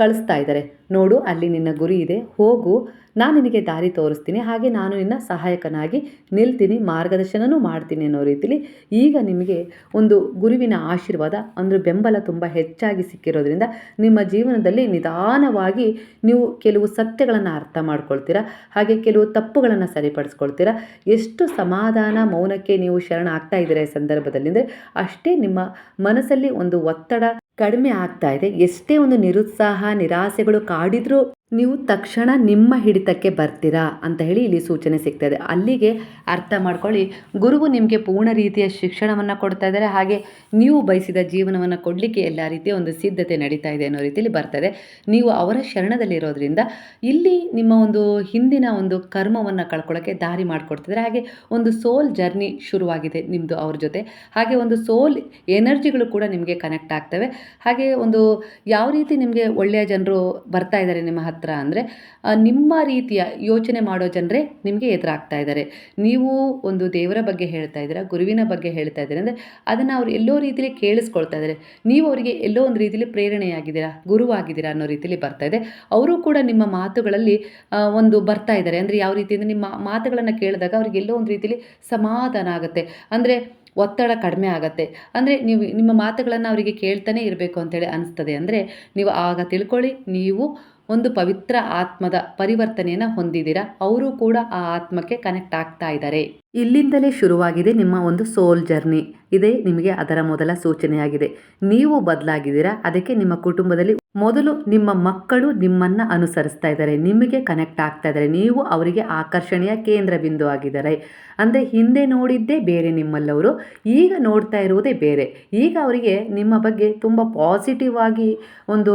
ಕಳಿಸ್ತಾ ಇದ್ದಾರೆ. ನೋಡು, ಅಲ್ಲಿ ನಿನ್ನ ಗುರಿ ಇದೆ. ಹೋಗು. ನಾನು ನಿನಗೆ ದಾರಿ ತೋರಿಸ್ತೀನಿ. ಹಾಗೆ ನಾನು ನಿನ್ನ ಸಹಾಯಕನಾಗಿ ನಿಲ್ತೀನಿ. ಮಾರ್ಗದರ್ಶನನೂ ಮಾಡ್ತೀನಿ ಅನ್ನೋ ರೀತಿಲಿ ಈಗ ನಿಮಗೆ ಒಂದು ಗುರುವಿನ ಆಶೀರ್ವಾದ, ಅಂದರೆ ಬೆಂಬಲ ತುಂಬ ಹೆಚ್ಚಾಗಿ ಸಿಕ್ಕಿರೋದ್ರಿಂದ ನಿಮ್ಮ ಜೀವನದಲ್ಲಿ ನಿಧಾನವಾಗಿ ನೀವು ಕೆಲವು ಸತ್ಯಗಳನ್ನು ಅರ್ಥ ಮಾಡ್ಕೊಳ್ತೀರಾ? ಹಾಗೆ ಕೆಲವು ತಪ್ಪುಗಳನ್ನು ಸರಿಪಡಿಸ್ಕೊಳ್ತೀರ? ಎಷ್ಟು ಸಮಾಧಾನ, ಮೌನಕ್ಕೆ ನೀವು ಶರಣ ಆಗ್ತಾ ಇದ್ದೀರ ಸಂದರ್ಭದಲ್ಲಿ ಅಂದರೆ ಅಷ್ಟೇ ನಿಮ್ಮ ಮನಸ್ಸಲ್ಲಿ ಒಂದು ಒತ್ತಡ ಕಡಿಮೆ ಆಗ್ತಾ ಇದೆ. ಎಷ್ಟೇ ಒಂದು ನಿರುತ್ಸಾಹ ನಿರಾಸೆಗಳು ಕಾಡಿದ್ರೂ ನೀವು ತಕ್ಷಣ ನಿಮ್ಮ ಹಿಡಿತಕ್ಕೆ ಬರ್ತೀರಾ ಅಂತ ಹೇಳಿ ಇಲ್ಲಿ ಸೂಚನೆ ಸಿಗ್ತಾ ಇದೆ ಅಲ್ಲಿಗೆ ಅರ್ಥ ಮಾಡ್ಕೊಳ್ಳಿ. ಗುರುವು ನಿಮಗೆ ಪೂರ್ಣ ರೀತಿಯ ಶಿಕ್ಷಣವನ್ನು ಕೊಡ್ತಾ ಇದ್ದಾರೆ. ಹಾಗೆ ನೀವು ಬಯಸಿದ ಜೀವನವನ್ನು ಕೊಡಲಿಕ್ಕೆ ಎಲ್ಲ ರೀತಿಯ ಒಂದು ಸಿದ್ಧತೆ ನಡೀತಾ ಇದೆ ಅನ್ನೋ ರೀತಿಯಲ್ಲಿ ಬರ್ತದೆ. ನೀವು ಅವರ ಶರಣದಲ್ಲಿರೋದ್ರಿಂದ ಇಲ್ಲಿ ನಿಮ್ಮ ಒಂದು ಹಿಂದಿನ ಒಂದು ಕರ್ಮವನ್ನು ಕಳ್ಕೊಳ್ಳೋಕ್ಕೆ ದಾರಿ ಮಾಡಿಕೊಡ್ತಿದ್ದಾರೆ. ಹಾಗೆ ಒಂದು ಸೋಲ್ ಜರ್ನಿ ಶುರುವಾಗಿದೆ ನಿಮ್ಮದು ಅವ್ರ ಜೊತೆ. ಹಾಗೆ ಒಂದು ಸೋಲ್ ಎನರ್ಜಿಗಳು ಕೂಡ ನಿಮಗೆ ಕನೆಕ್ಟ್ ಆಗ್ತವೆ. ಹಾಗೆ ಒಂದು ಯಾವ ರೀತಿ ನಿಮಗೆ ಒಳ್ಳೆಯ ಜನರು ಬರ್ತಾ ಇದ್ದಾರೆ ನಿಮ್ಮ ಅಂದರೆ ನಿಮ್ಮ ರೀತಿಯ ಯೋಚನೆ ಮಾಡೋ ಜನರೇ ನಿಮಗೆ ಎದುರಾಗ್ತಾ ಇದ್ದಾರೆ ನೀವು ಒಂದು ದೇವರ ಬಗ್ಗೆ ಹೇಳ್ತಾ ಇದ್ದೀರಾ, ಗುರುವಿನ ಬಗ್ಗೆ ಹೇಳ್ತಾ ಇದ್ದೀರಾ ಅಂದರೆ ಅದನ್ನು ಅವ್ರು ಎಲ್ಲೋ ರೀತಿಯಲ್ಲಿ ಕೇಳಿಸ್ಕೊಳ್ತಾ ಇದ್ದಾರೆ ನೀವು ಅವರಿಗೆ ಎಲ್ಲೋ ಒಂದು ರೀತಿಯಲ್ಲಿ ಪ್ರೇರಣೆಯಾಗಿದ್ದೀರಾ, ಗುರುವಾಗಿದ್ದೀರಾ ಅನ್ನೋ ರೀತಿಯಲ್ಲಿ ಬರ್ತಾ ಇದೆ. ಅವರು ಕೂಡ ನಿಮ್ಮ ಮಾತುಗಳಲ್ಲಿ ಒಂದು ಬರ್ತಾ ಇದ್ದಾರೆ ಅಂದರೆ ಯಾವ ರೀತಿ ನಿಮ್ಮ ಮಾತುಗಳನ್ನು ಕೇಳಿದಾಗ ಅವ್ರಿಗೆ ಎಲ್ಲೋ ಒಂದು ರೀತಿಯಲ್ಲಿ ಸಮಾಧಾನ ಆಗುತ್ತೆ. ಅಂದರೆ ಒತ್ತಡ ಕಡಿಮೆ ಆಗುತ್ತೆ. ಅಂದರೆ ನೀವು ನಿಮ್ಮ ಮಾತುಗಳನ್ನು ಅವರಿಗೆ ಕೇಳ್ತಾನೆ ಇರಬೇಕು ಅಂತೇಳಿ ಅನಿಸ್ತದೆ. ಅಂದರೆ ನೀವು ಆಗ ತಿಳ್ಕೊಳ್ಳಿ, ನೀವು ಒಂದು ಪವಿತ್ರ ಆತ್ಮದ ಪರಿವರ್ತನೆಯನ್ನು ಹೊಂದಿದ್ದೀರಾ? ಅವರು ಕೂಡ ಆ ಆತ್ಮಕ್ಕೆ ಕನೆಕ್ಟ್ ಆಗ್ತಾ ಇದ್ದಾರೆ. ಇಲ್ಲಿಂದಲೇ ಶುರುವಾಗಿದೆ ನಿಮ್ಮ ಒಂದು ಸೋಲ್ ಜರ್ನಿ ಇದೇ ನಿಮಗೆ ಅದರ ಮೊದಲ ಸೂಚನೆಯಾಗಿದೆ. ನೀವು ಬದಲಾಗಿದ್ದೀರಾ? ಅದಕ್ಕೆ ನಿಮ್ಮ ಕುಟುಂಬದಲ್ಲಿ ಮೊದಲು ನಿಮ್ಮ ಮಕ್ಕಳು ನಿಮ್ಮನ್ನು ಅನುಸರಿಸ್ತಾ ಇದ್ದಾರೆ, ನಿಮಗೆ ಕನೆಕ್ಟ್ ಆಗ್ತಾ ಇದ್ದಾರೆ, ನೀವು ಅವರಿಗೆ ಆಕರ್ಷಣೆಯ ಕೇಂದ್ರ ಬಿಂದು ಆಗಿದ್ದಾರೆ. ಅಂದರೆ ಹಿಂದೆ ನೋಡಿದ್ದೇ ಬೇರೆ ನಿಮ್ಮಲ್ಲವರು, ಈಗ ನೋಡ್ತಾ ಇರುವುದೇ ಬೇರೆ. ಈಗ ಅವರಿಗೆ ನಿಮ್ಮ ಬಗ್ಗೆ ತುಂಬ ಪಾಸಿಟಿವ್ ಆಗಿ ಒಂದು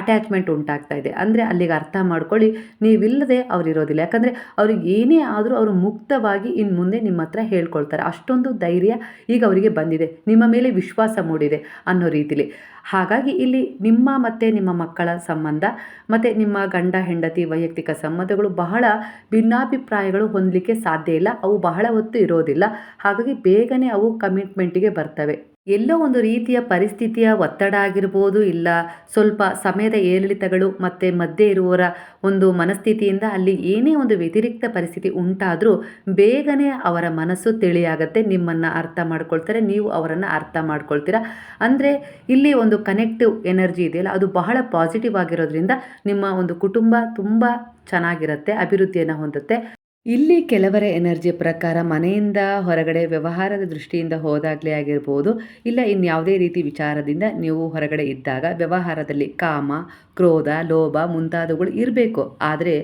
ಅಟ್ಯಾಚ್ಮೆಂಟ್ ಉಂಟಾಗ್ತಾ ಇದೆ. ಅಂದರೆ ಅಲ್ಲಿಗೆ ಅರ್ಥ ಮಾಡ್ಕೊಳ್ಳಿ, ನೀವಿಲ್ಲದೆ ಅವ್ರು ಇರೋದಿಲ್ಲ. ಯಾಕಂದರೆ ಅವ್ರಿಗೆ ಏನೇ ಆದರೂ ಅವರು ಮುಕ್ತವಾಗಿ ಇನ್ನು ಮುಂದೆ ನಿಮ್ಮ ಹತ್ರ ಹೇಳ್ಕೊಳ್ತಾರೆ. ಅಷ್ಟೊಂದು ಧೈರ್ಯ ಈಗ ಅವರಿಗೆ ಬಂದಿದೆ. ನಿಮ್ಮ ಮೇಲೆ ವಿಶ್ವಾಸ ಮೂಡಿದೆ ಅನ್ನೋ ರೀತಿಲಿ. ಹಾಗಾಗಿ ಇಲ್ಲಿ ನಿಮ್ಮ ಮತ್ತು ನಿಮ್ಮ ಮಕ್ಕಳ ಸಂಬಂಧ, ಮತ್ತು ನಿಮ್ಮ ಗಂಡ, ಹೆಂಡತಿ, ವೈಯಕ್ತಿಕ ಸಂಬಂಧಗಳು ಬಹಳ ಭಿನ್ನಾಭಿಪ್ರಾಯಗಳು ಹೊಂದಲಿಕ್ಕೆ ಸಾಧ್ಯ ಇಲ್ಲ. ಅವು ಬಹಳ ಹೊತ್ತು ಇರೋದಿಲ್ಲ. ಹಾಗಾಗಿ ಬೇಗನೆ ಅವು ಕಮಿಟ್ಮೆಂಟಿಗೆ ಬರ್ತವೆ. ಎಲ್ಲೋ ಒಂದು ರೀತಿಯ ಪರಿಸ್ಥಿತಿಯ ಒತ್ತಡ ಆಗಿರ್ಬೋದು ಇಲ್ಲ ಸ್ವಲ್ಪ ಸಮಯದ ಏರಿಳಿತಗಳು ಮತ್ತು ಮಧ್ಯೆ ಇರುವವರ ಒಂದು ಮನಸ್ಥಿತಿಯಿಂದ ಅಲ್ಲಿ ಏನೇ ಒಂದು ವ್ಯತಿರಿಕ್ತ ಪರಿಸ್ಥಿತಿ ಉಂಟಾದರೂ ಬೇಗನೆ ಅವರ ಮನಸ್ಸು ತಿಳಿಯಾಗತ್ತೆ, ನಿಮ್ಮನ್ನು ಅರ್ಥ ಮಾಡ್ಕೊಳ್ತಾರೆ, ನೀವು ಅವರನ್ನು ಅರ್ಥ ಮಾಡ್ಕೊಳ್ತೀರಾ. ಅಂದರೆ ಇಲ್ಲಿ ಒಂದು ಕನೆಕ್ಟಿವ್ ಎನರ್ಜಿ ಇದೆಯಲ್ಲ, ಅದು ಬಹಳ ಪಾಸಿಟಿವ್ ಆಗಿರೋದ್ರಿಂದ ನಿಮ್ಮ ಒಂದು ಕುಟುಂಬ ತುಂಬ ಚೆನ್ನಾಗಿರುತ್ತೆ, ಅಭಿವೃದ್ಧಿಯನ್ನು ಹೊಂದುತ್ತೆ. ಇಲ್ಲಿ ಕೆಲವರ ಎನರ್ಜಿ ಪ್ರಕಾರ ಮನೆಯಿಂದ ಹೊರಗಡೆ ವ್ಯವಹಾರದ ದೃಷ್ಟಿಯಿಂದ ಹೋದಾಗಲೇ ಆಗಿರ್ಬೋದು, ಇಲ್ಲ ಇನ್ಯಾವುದೇ ರೀತಿ ವಿಚಾರದಿಂದ ನೀವು ಹೊರಗಡೆ ಇದ್ದಾಗ ವ್ಯವಹಾರದಲ್ಲಿ ಕಾಮ, ಕ್ರೋಧ, ಲೋಭ ಮುಂತಾದವುಗಳು ಇರಬೇಕು. ಆದರೆ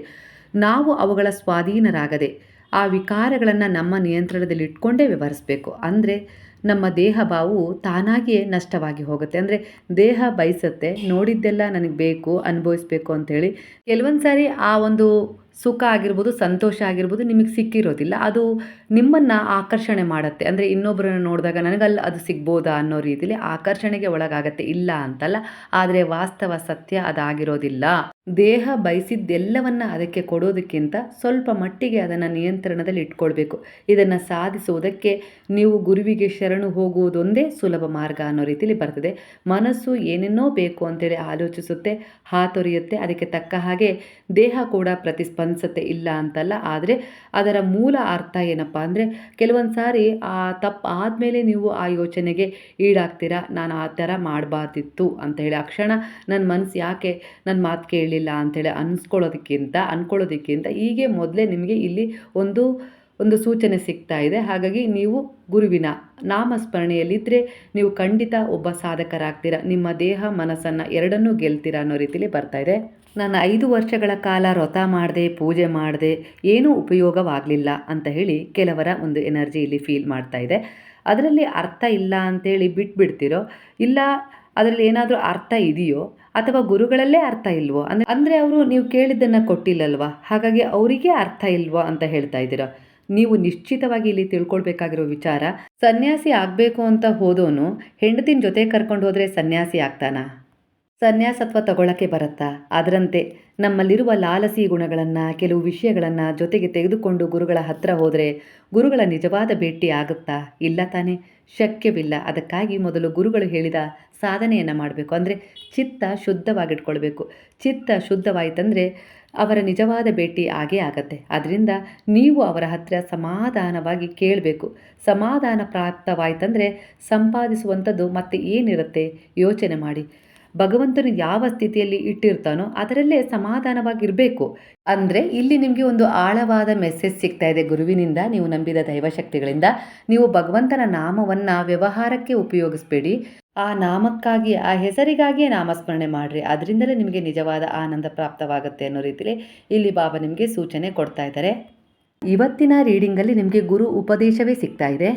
ನಾವು ಅವುಗಳ ಸ್ವಾಧೀನರಾಗದೆ ಆ ವಿಕಾರಗಳನ್ನು ನಮ್ಮ ನಿಯಂತ್ರಣದಲ್ಲಿ ಇಟ್ಕೊಂಡೇ ವ್ಯವಹರಿಸಬೇಕು. ಅಂದರೆ ನಮ್ಮ ದೇಹ ಭಾವು ತಾನಾಗಿಯೇ ನಷ್ಟವಾಗಿ ಹೋಗುತ್ತೆ. ಅಂದರೆ ದೇಹ ಬಯಸುತ್ತೆ, ನೋಡಿದ್ದೆಲ್ಲ ನನಗೆ ಬೇಕು, ಅನುಭವಿಸ್ಬೇಕು ಅಂಥೇಳಿ ಕೆಲವೊಂದು ಸಾರಿ ಆ ಒಂದು ಸುಖ ಆಗಿರ್ಬೋದು, ಸಂತೋಷ ಆಗಿರ್ಬೋದು ನಿಮಗೆ ಸಿಕ್ಕಿರೋದಿಲ್ಲ. ಅದು ನಿಮ್ಮನ್ನು ಆಕರ್ಷಣೆ ಮಾಡುತ್ತೆ. ಅಂದರೆ ಇನ್ನೊಬ್ಬರನ್ನು ನೋಡಿದಾಗ ನನಗಲ್ಲ ಅದು ಸಿಗ್ಬೋದಾ ಅನ್ನೋ ರೀತಿಯಲ್ಲಿ ಆಕರ್ಷಣೆಗೆ ಒಳಗಾಗತ್ತೆ. ಇಲ್ಲ ಅಂತಲ್ಲ. ಆದರೆ ವಾಸ್ತವ ಸತ್ಯ ಅದಾಗಿರೋದಿಲ್ಲ. ದೇಹ ಬಯಸಿದ್ದೆಲ್ಲವನ್ನ ಅದಕ್ಕೆ ಕೊಡೋದಕ್ಕಿಂತ ಸ್ವಲ್ಪ ಮಟ್ಟಿಗೆ ಅದನ್ನು ನಿಯಂತ್ರಣದಲ್ಲಿ ಇಟ್ಕೊಳ್ಬೇಕು. ಇದನ್ನು ಸಾಧಿಸುವುದಕ್ಕೆ ನೀವು ಗುರುವಿಗೆ ಶರಣು ಹೋಗುವುದೊಂದೇ ಸುಲಭ ಮಾರ್ಗ ಅನ್ನೋ ರೀತಿಯಲ್ಲಿ ಬರ್ತದೆ. ಮನಸ್ಸು ಏನೇನೋ ಬೇಕು ಅಂತೇಳಿ ಆಲೋಚಿಸುತ್ತೆ, ಹಾತೊರೆಯುತ್ತೆ. ಅದಕ್ಕೆ ತಕ್ಕ ಹಾಗೆ ದೇಹ ಕೂಡ ಪ್ರತಿಸ್ಪಂದಿಸುತ್ತೆ ಇಲ್ಲ ಅಂತಲ್ಲ, ಆದರೆ ಅದರ ಮೂಲ ಅರ್ಥ ಏನಪ್ಪ ಅಂದರೆ ಕೆಲವೊಂದು ಸಾರಿ ಆ ತಪ್ಪು ಆದಮೇಲೆ ನೀವು ಆ ಯೋಚನೆಗೆ ಈಡಾಗ್ತೀರಾ, ನಾನು ಆ ಥರ ಮಾಡಬಾರ್ದಿತ್ತು ಅಂತ ಹೇಳಿ ಅಕ್ಷಣ ಕ್ಷಣ ನನ್ನ ಮನಸ್ಸು ಯಾಕೆ ನನ್ನ ಮಾತು ಕೇಳಲಿಲ್ಲ ಅಂಥೇಳಿ ಅನ್ಸ್ಕೊಳ್ಳೋದಕ್ಕಿಂತ, ಅನ್ಕೊಳ್ಳೋದಕ್ಕಿಂತ ಹೀಗೆ ಮೊದಲೇ ನಿಮಗೆ ಇಲ್ಲಿ ಒಂದು ಒಂದು ಸೂಚನೆ ಸಿಗ್ತಾ ಇದೆ. ಹಾಗಾಗಿ ನೀವು ಗುರುವಿನ ನಾಮಸ್ಮರಣೆಯಲ್ಲಿದ್ದರೆ ನೀವು ಖಂಡಿತ ಒಬ್ಬ ಸಾಧಕರಾಗ್ತೀರಾ. ನಿಮ್ಮ ದೇಹ, ಮನಸ್ಸನ್ನು ಎರಡನ್ನೂ ಗೆಲ್ತೀರಾ ಅನ್ನೋ ರೀತಿಯಲ್ಲಿ ಬರ್ತಾ ನಾನು ಐದು ವರ್ಷಗಳ ಕಾಲ ವ್ರತ ಮಾಡಿದೆ, ಪೂಜೆ ಮಾಡಿದೆ, ಏನೂ ಉಪಯೋಗವಾಗಲಿಲ್ಲ ಅಂತ ಹೇಳಿ ಕೆಲವರ ಒಂದು ಎನರ್ಜಿ ಇಲ್ಲಿ ಫೀಲ್ ಮಾಡ್ತಾ ಇದೆ. ಅದರಲ್ಲಿ ಅರ್ಥ ಇಲ್ಲ ಅಂತೇಳಿ ಬಿಟ್ಬಿಡ್ತಿರೋ, ಇಲ್ಲ ಅದರಲ್ಲಿ ಏನಾದರೂ ಅರ್ಥ ಇದೆಯೋ ಅಥವಾ ಗುರುಗಳಲ್ಲೇ ಅರ್ಥ ಇಲ್ವೋ? ಅಂದರೆ ಅಂದರೆ ಅವರು ನೀವು ಕೇಳಿದ್ದನ್ನು ಕೊಟ್ಟಿಲ್ಲಲ್ವಾ? ಹಾಗಾಗಿ ಅವರಿಗೆ ಅರ್ಥ ಇಲ್ವೋ ಅಂತ ಹೇಳ್ತಾ ಇದ್ದೀರಾ? ನೀವು ನಿಶ್ಚಿತವಾಗಿ ಇಲ್ಲಿ ತಿಳ್ಕೊಳ್ಬೇಕಾಗಿರೋ ವಿಚಾರ. ಸನ್ಯಾಸಿ ಆಗಬೇಕು ಅಂತ ಹೋದೋನು ಹೆಂಡತಿನ ಜೊತೆ ಕರ್ಕೊಂಡು ಹೋದರೆ ಸನ್ಯಾಸಿ ಆಗ್ತಾನಾ? ಸನ್ಯಾಸತ್ವ ತಗೊಳ್ಳಕ್ಕೆ ಬರುತ್ತಾ? ಅದರಂತೆ ನಮ್ಮಲ್ಲಿರುವ ಲಾಲಸಿ ಗುಣಗಳನ್ನು, ಕೆಲವು ವಿಷಯಗಳನ್ನು ಜೊತೆಗೆ ತೆಗೆದುಕೊಂಡು ಗುರುಗಳ ಹತ್ರ ಹೋದರೆ ಗುರುಗಳ ನಿಜವಾದ ಭೇಟಿ ಆಗುತ್ತಾ? ಇಲ್ಲ ತಾನೇ. ಶಕ್ಯವಿಲ್ಲ. ಅದಕ್ಕಾಗಿ ಮೊದಲು ಗುರುಗಳು ಹೇಳಿದ ಸಾಧನೆಯನ್ನು ಮಾಡಬೇಕು. ಅಂದರೆ ಚಿತ್ತ ಶುದ್ಧವಾಗಿಟ್ಕೊಳ್ಬೇಕು. ಚಿತ್ತ ಶುದ್ಧವಾಯಿತಂದರೆ ಅವರ ನಿಜವಾದ ಭೇಟಿ ಆಗೇ ಆಗತ್ತೆ. ಅದರಿಂದ ನೀವು ಅವರ ಹತ್ರ ಸಮಾಧಾನವಾಗಿ ಕೇಳಬೇಕು. ಸಮಾಧಾನ ಪ್ರಾಪ್ತವಾಯಿತಂದರೆ ಸಂಪಾದಿಸುವಂಥದ್ದು ಮತ್ತೆ ಏನಿರುತ್ತೆ ಯೋಚನೆ ಮಾಡಿ. ಭಗವಂತನು ಯಾವ ಸ್ಥಿತಿಯಲ್ಲಿ ಇಟ್ಟಿರ್ತಾನೋ ಅದರಲ್ಲೇ ಸಮಾಧಾನವಾಗಿರಬೇಕು. ಅಂದರೆ ಇಲ್ಲಿ ನಿಮಗೆ ಒಂದು ಆಳವಾದ ಮೆಸೇಜ್ ಸಿಗ್ತಾ ಇದೆ ಗುರುವಿನಿಂದ, ನೀವು ನಂಬಿದ ದೈವಶಕ್ತಿಗಳಿಂದ. ನೀವು ಭಗವಂತನ ನಾಮವನ್ನು ವ್ಯವಹಾರಕ್ಕೆ ಉಪಯೋಗಿಸ್ಬೇಡಿ. ಆ ನಾಮಕ್ಕಾಗಿ, ಆ ಹೆಸರಿಗಾಗಿಯೇ ನಾಮಸ್ಮರಣೆ ಮಾಡಿರಿ. ಅದರಿಂದಲೇ ನಿಮಗೆ ನಿಜವಾದ ಆನಂದ ಪ್ರಾಪ್ತವಾಗುತ್ತೆ ಅನ್ನೋ ರೀತಿಯಲ್ಲಿ ಇಲ್ಲಿ ಬಾಬಾ ನಿಮಗೆ ಸೂಚನೆ ಕೊಡ್ತಾ ಇದ್ದಾರೆ. ಇವತ್ತಿನ ರೀಡಿಂಗಲ್ಲಿ ನಿಮಗೆ ಗುರು ಉಪದೇಶವೇ ಸಿಗ್ತಾ ಇದೆ.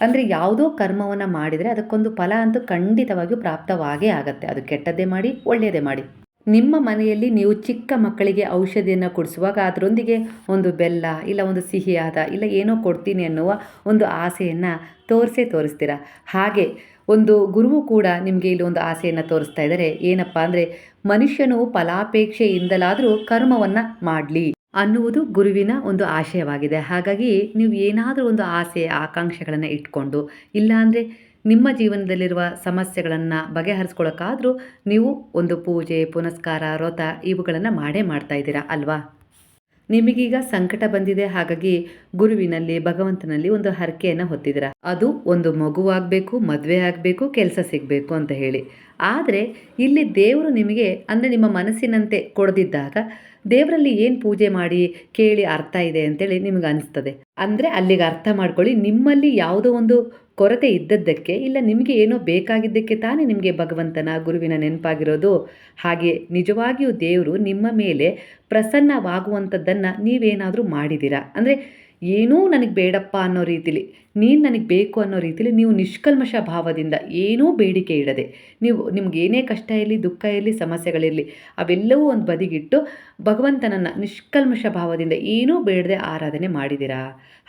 ಅಂದರೆ ಯಾವುದೋ ಕರ್ಮವನ್ನು ಮಾಡಿದರೆ ಅದಕ್ಕೊಂದು ಫಲ ಅಂತೂ ಖಂಡಿತವಾಗಿಯೂ ಪ್ರಾಪ್ತವಾಗೇ ಆಗುತ್ತೆ. ಅದು ಕೆಟ್ಟದ್ದೇ ಮಾಡಿ ಒಳ್ಳೆಯದೇ ಮಾಡಿ. ನಿಮ್ಮ ಮನೆಯಲ್ಲಿ ನೀವು ಚಿಕ್ಕ ಮಕ್ಕಳಿಗೆ ಔಷಧಿಯನ್ನು ಕೊಡಿಸುವಾಗ ಅದರೊಂದಿಗೆ ಒಂದು ಬೆಲ್ಲ ಇಲ್ಲ ಒಂದು ಸಿಹಿಯಾದ ಇಲ್ಲ ಏನೋ ಕೊಡ್ತೀನಿ ಅನ್ನುವ ಒಂದು ಆಸೆಯನ್ನು ತೋರಿಸೇ ತೋರಿಸ್ತೀರ? ಹಾಗೆ ಒಂದು ಗುರುವು ಕೂಡ ನಿಮಗೆ ಇಲ್ಲಿ ಒಂದು ಆಸೆಯನ್ನು ತೋರಿಸ್ತಾ ಇದ್ದಾರೆ. ಏನಪ್ಪ ಅಂದರೆ ಮನುಷ್ಯನು ಫಲಾಪೇಕ್ಷೆಯಿಂದಲಾದರೂ ಕರ್ಮವನ್ನು ಮಾಡಲಿ. ಅನ್ನುವುದು ಗುರುವಿನ ಒಂದು ಆಶಯವಾಗಿದೆ. ಹಾಗಾಗಿ ನೀವು ಏನಾದರೂ ಒಂದು ಆಸೆ, ಆಕಾಂಕ್ಷೆಗಳನ್ನು ಇಟ್ಕೊಂಡು, ಇಲ್ಲಾಂದರೆ ನಿಮ್ಮ ಜೀವನದಲ್ಲಿರುವ ಸಮಸ್ಯೆಗಳನ್ನು ಬಗೆಹರಿಸ್ಕೊಳ್ಳೋಕ್ಕಾದರೂ ನೀವು ಒಂದು ಪೂಜೆ, ಪುನಸ್ಕಾರ, ವ್ರತ ಇವುಗಳನ್ನು ಮಾಡೇ ಮಾಡ್ತಾ ಇದ್ದೀರಾ ಅಲ್ವಾ? ನಿಮಗೀಗ ಸಂಕಟ ಬಂದಿದೆ. ಹಾಗಾಗಿ ಗುರುವಿನಲ್ಲಿ, ಭಗವಂತನಲ್ಲಿ ಒಂದು ಹರಕೆಯನ್ನು ಹೊತ್ತಿದ್ದೀರ? ಅದು ಒಂದು ಮಗುವಾಗಬೇಕು, ಮದುವೆ ಆಗಬೇಕು, ಕೆಲಸ ಸಿಗಬೇಕು ಅಂತ ಹೇಳಿ. ಆದರೆ ಇಲ್ಲಿ ದೇವರು ನಿಮಗೆ ಅಂದರೆ ನಿಮ್ಮ ಮನಸ್ಸಿನಂತೆ ಕೊಡದಿದ್ದಾಗ ದೇವರಲ್ಲಿ ಏನು ಪೂಜೆ ಮಾಡಿ ಕೇಳಿ ಅರ್ಥ ಇದೆ ಅಂತೇಳಿ ನಿಮ್ಗೆ ಅನಿಸ್ತದೆ. ಅಂದರೆ ಅಲ್ಲಿಗೆ ಅರ್ಥ ಮಾಡ್ಕೊಳ್ಳಿ, ನಿಮ್ಮಲ್ಲಿ ಯಾವುದೋ ಒಂದು ಕೊರತೆ ಇದ್ದದ್ದಕ್ಕೆ ಇಲ್ಲ ನಿಮಗೆ ಏನೋ ಬೇಕಾಗಿದ್ದಕ್ಕೆ ತಾನೇ ನಿಮಗೆ ಭಗವಂತನ ಗುರುವಿನ ನೆನಪಾಗಿರೋದು, ಹಾಗೆ ನಿಜವಾಗಿಯೂ ದೇವರು ನಿಮ್ಮ ಮೇಲೆ ಪ್ರಸನ್ನವಾಗುವಂಥದ್ದನ್ನು ನೀವೇನಾದರೂ ಮಾಡಿದ್ದೀರಾ? ಅಂದರೆ ಏನೂ ನನಗೆ ಬೇಡಪ್ಪ ಅನ್ನೋ ರೀತಿಲಿ ನೀನು ನನಗೆ ಬೇಕು ಅನ್ನೋ ರೀತಿಯಲ್ಲಿ ನೀವು ನಿಷ್ಕಲ್ಮಷ ಭಾವದಿಂದ ಏನೂ ಬೇಡಿಕೆ ಇಡದೆ, ನೀವು ನಿಮ್ಗೆ ಏನೇ ಕಷ್ಟ ಇರಲಿ, ದುಃಖ ಇರಲಿ ಸಮಸ್ಯೆಗಳಿರಲಿ ಅವೆಲ್ಲವೂ ಒಂದು ಬದಿಗಿಟ್ಟು ಭಗವಂತನನ್ನು ನಿಷ್ಕಲ್ಮಶ ಭಾವದಿಂದ ಏನೂ ಬೇಡದೆ ಆರಾಧನೆ ಮಾಡಿದ್ದೀರಾ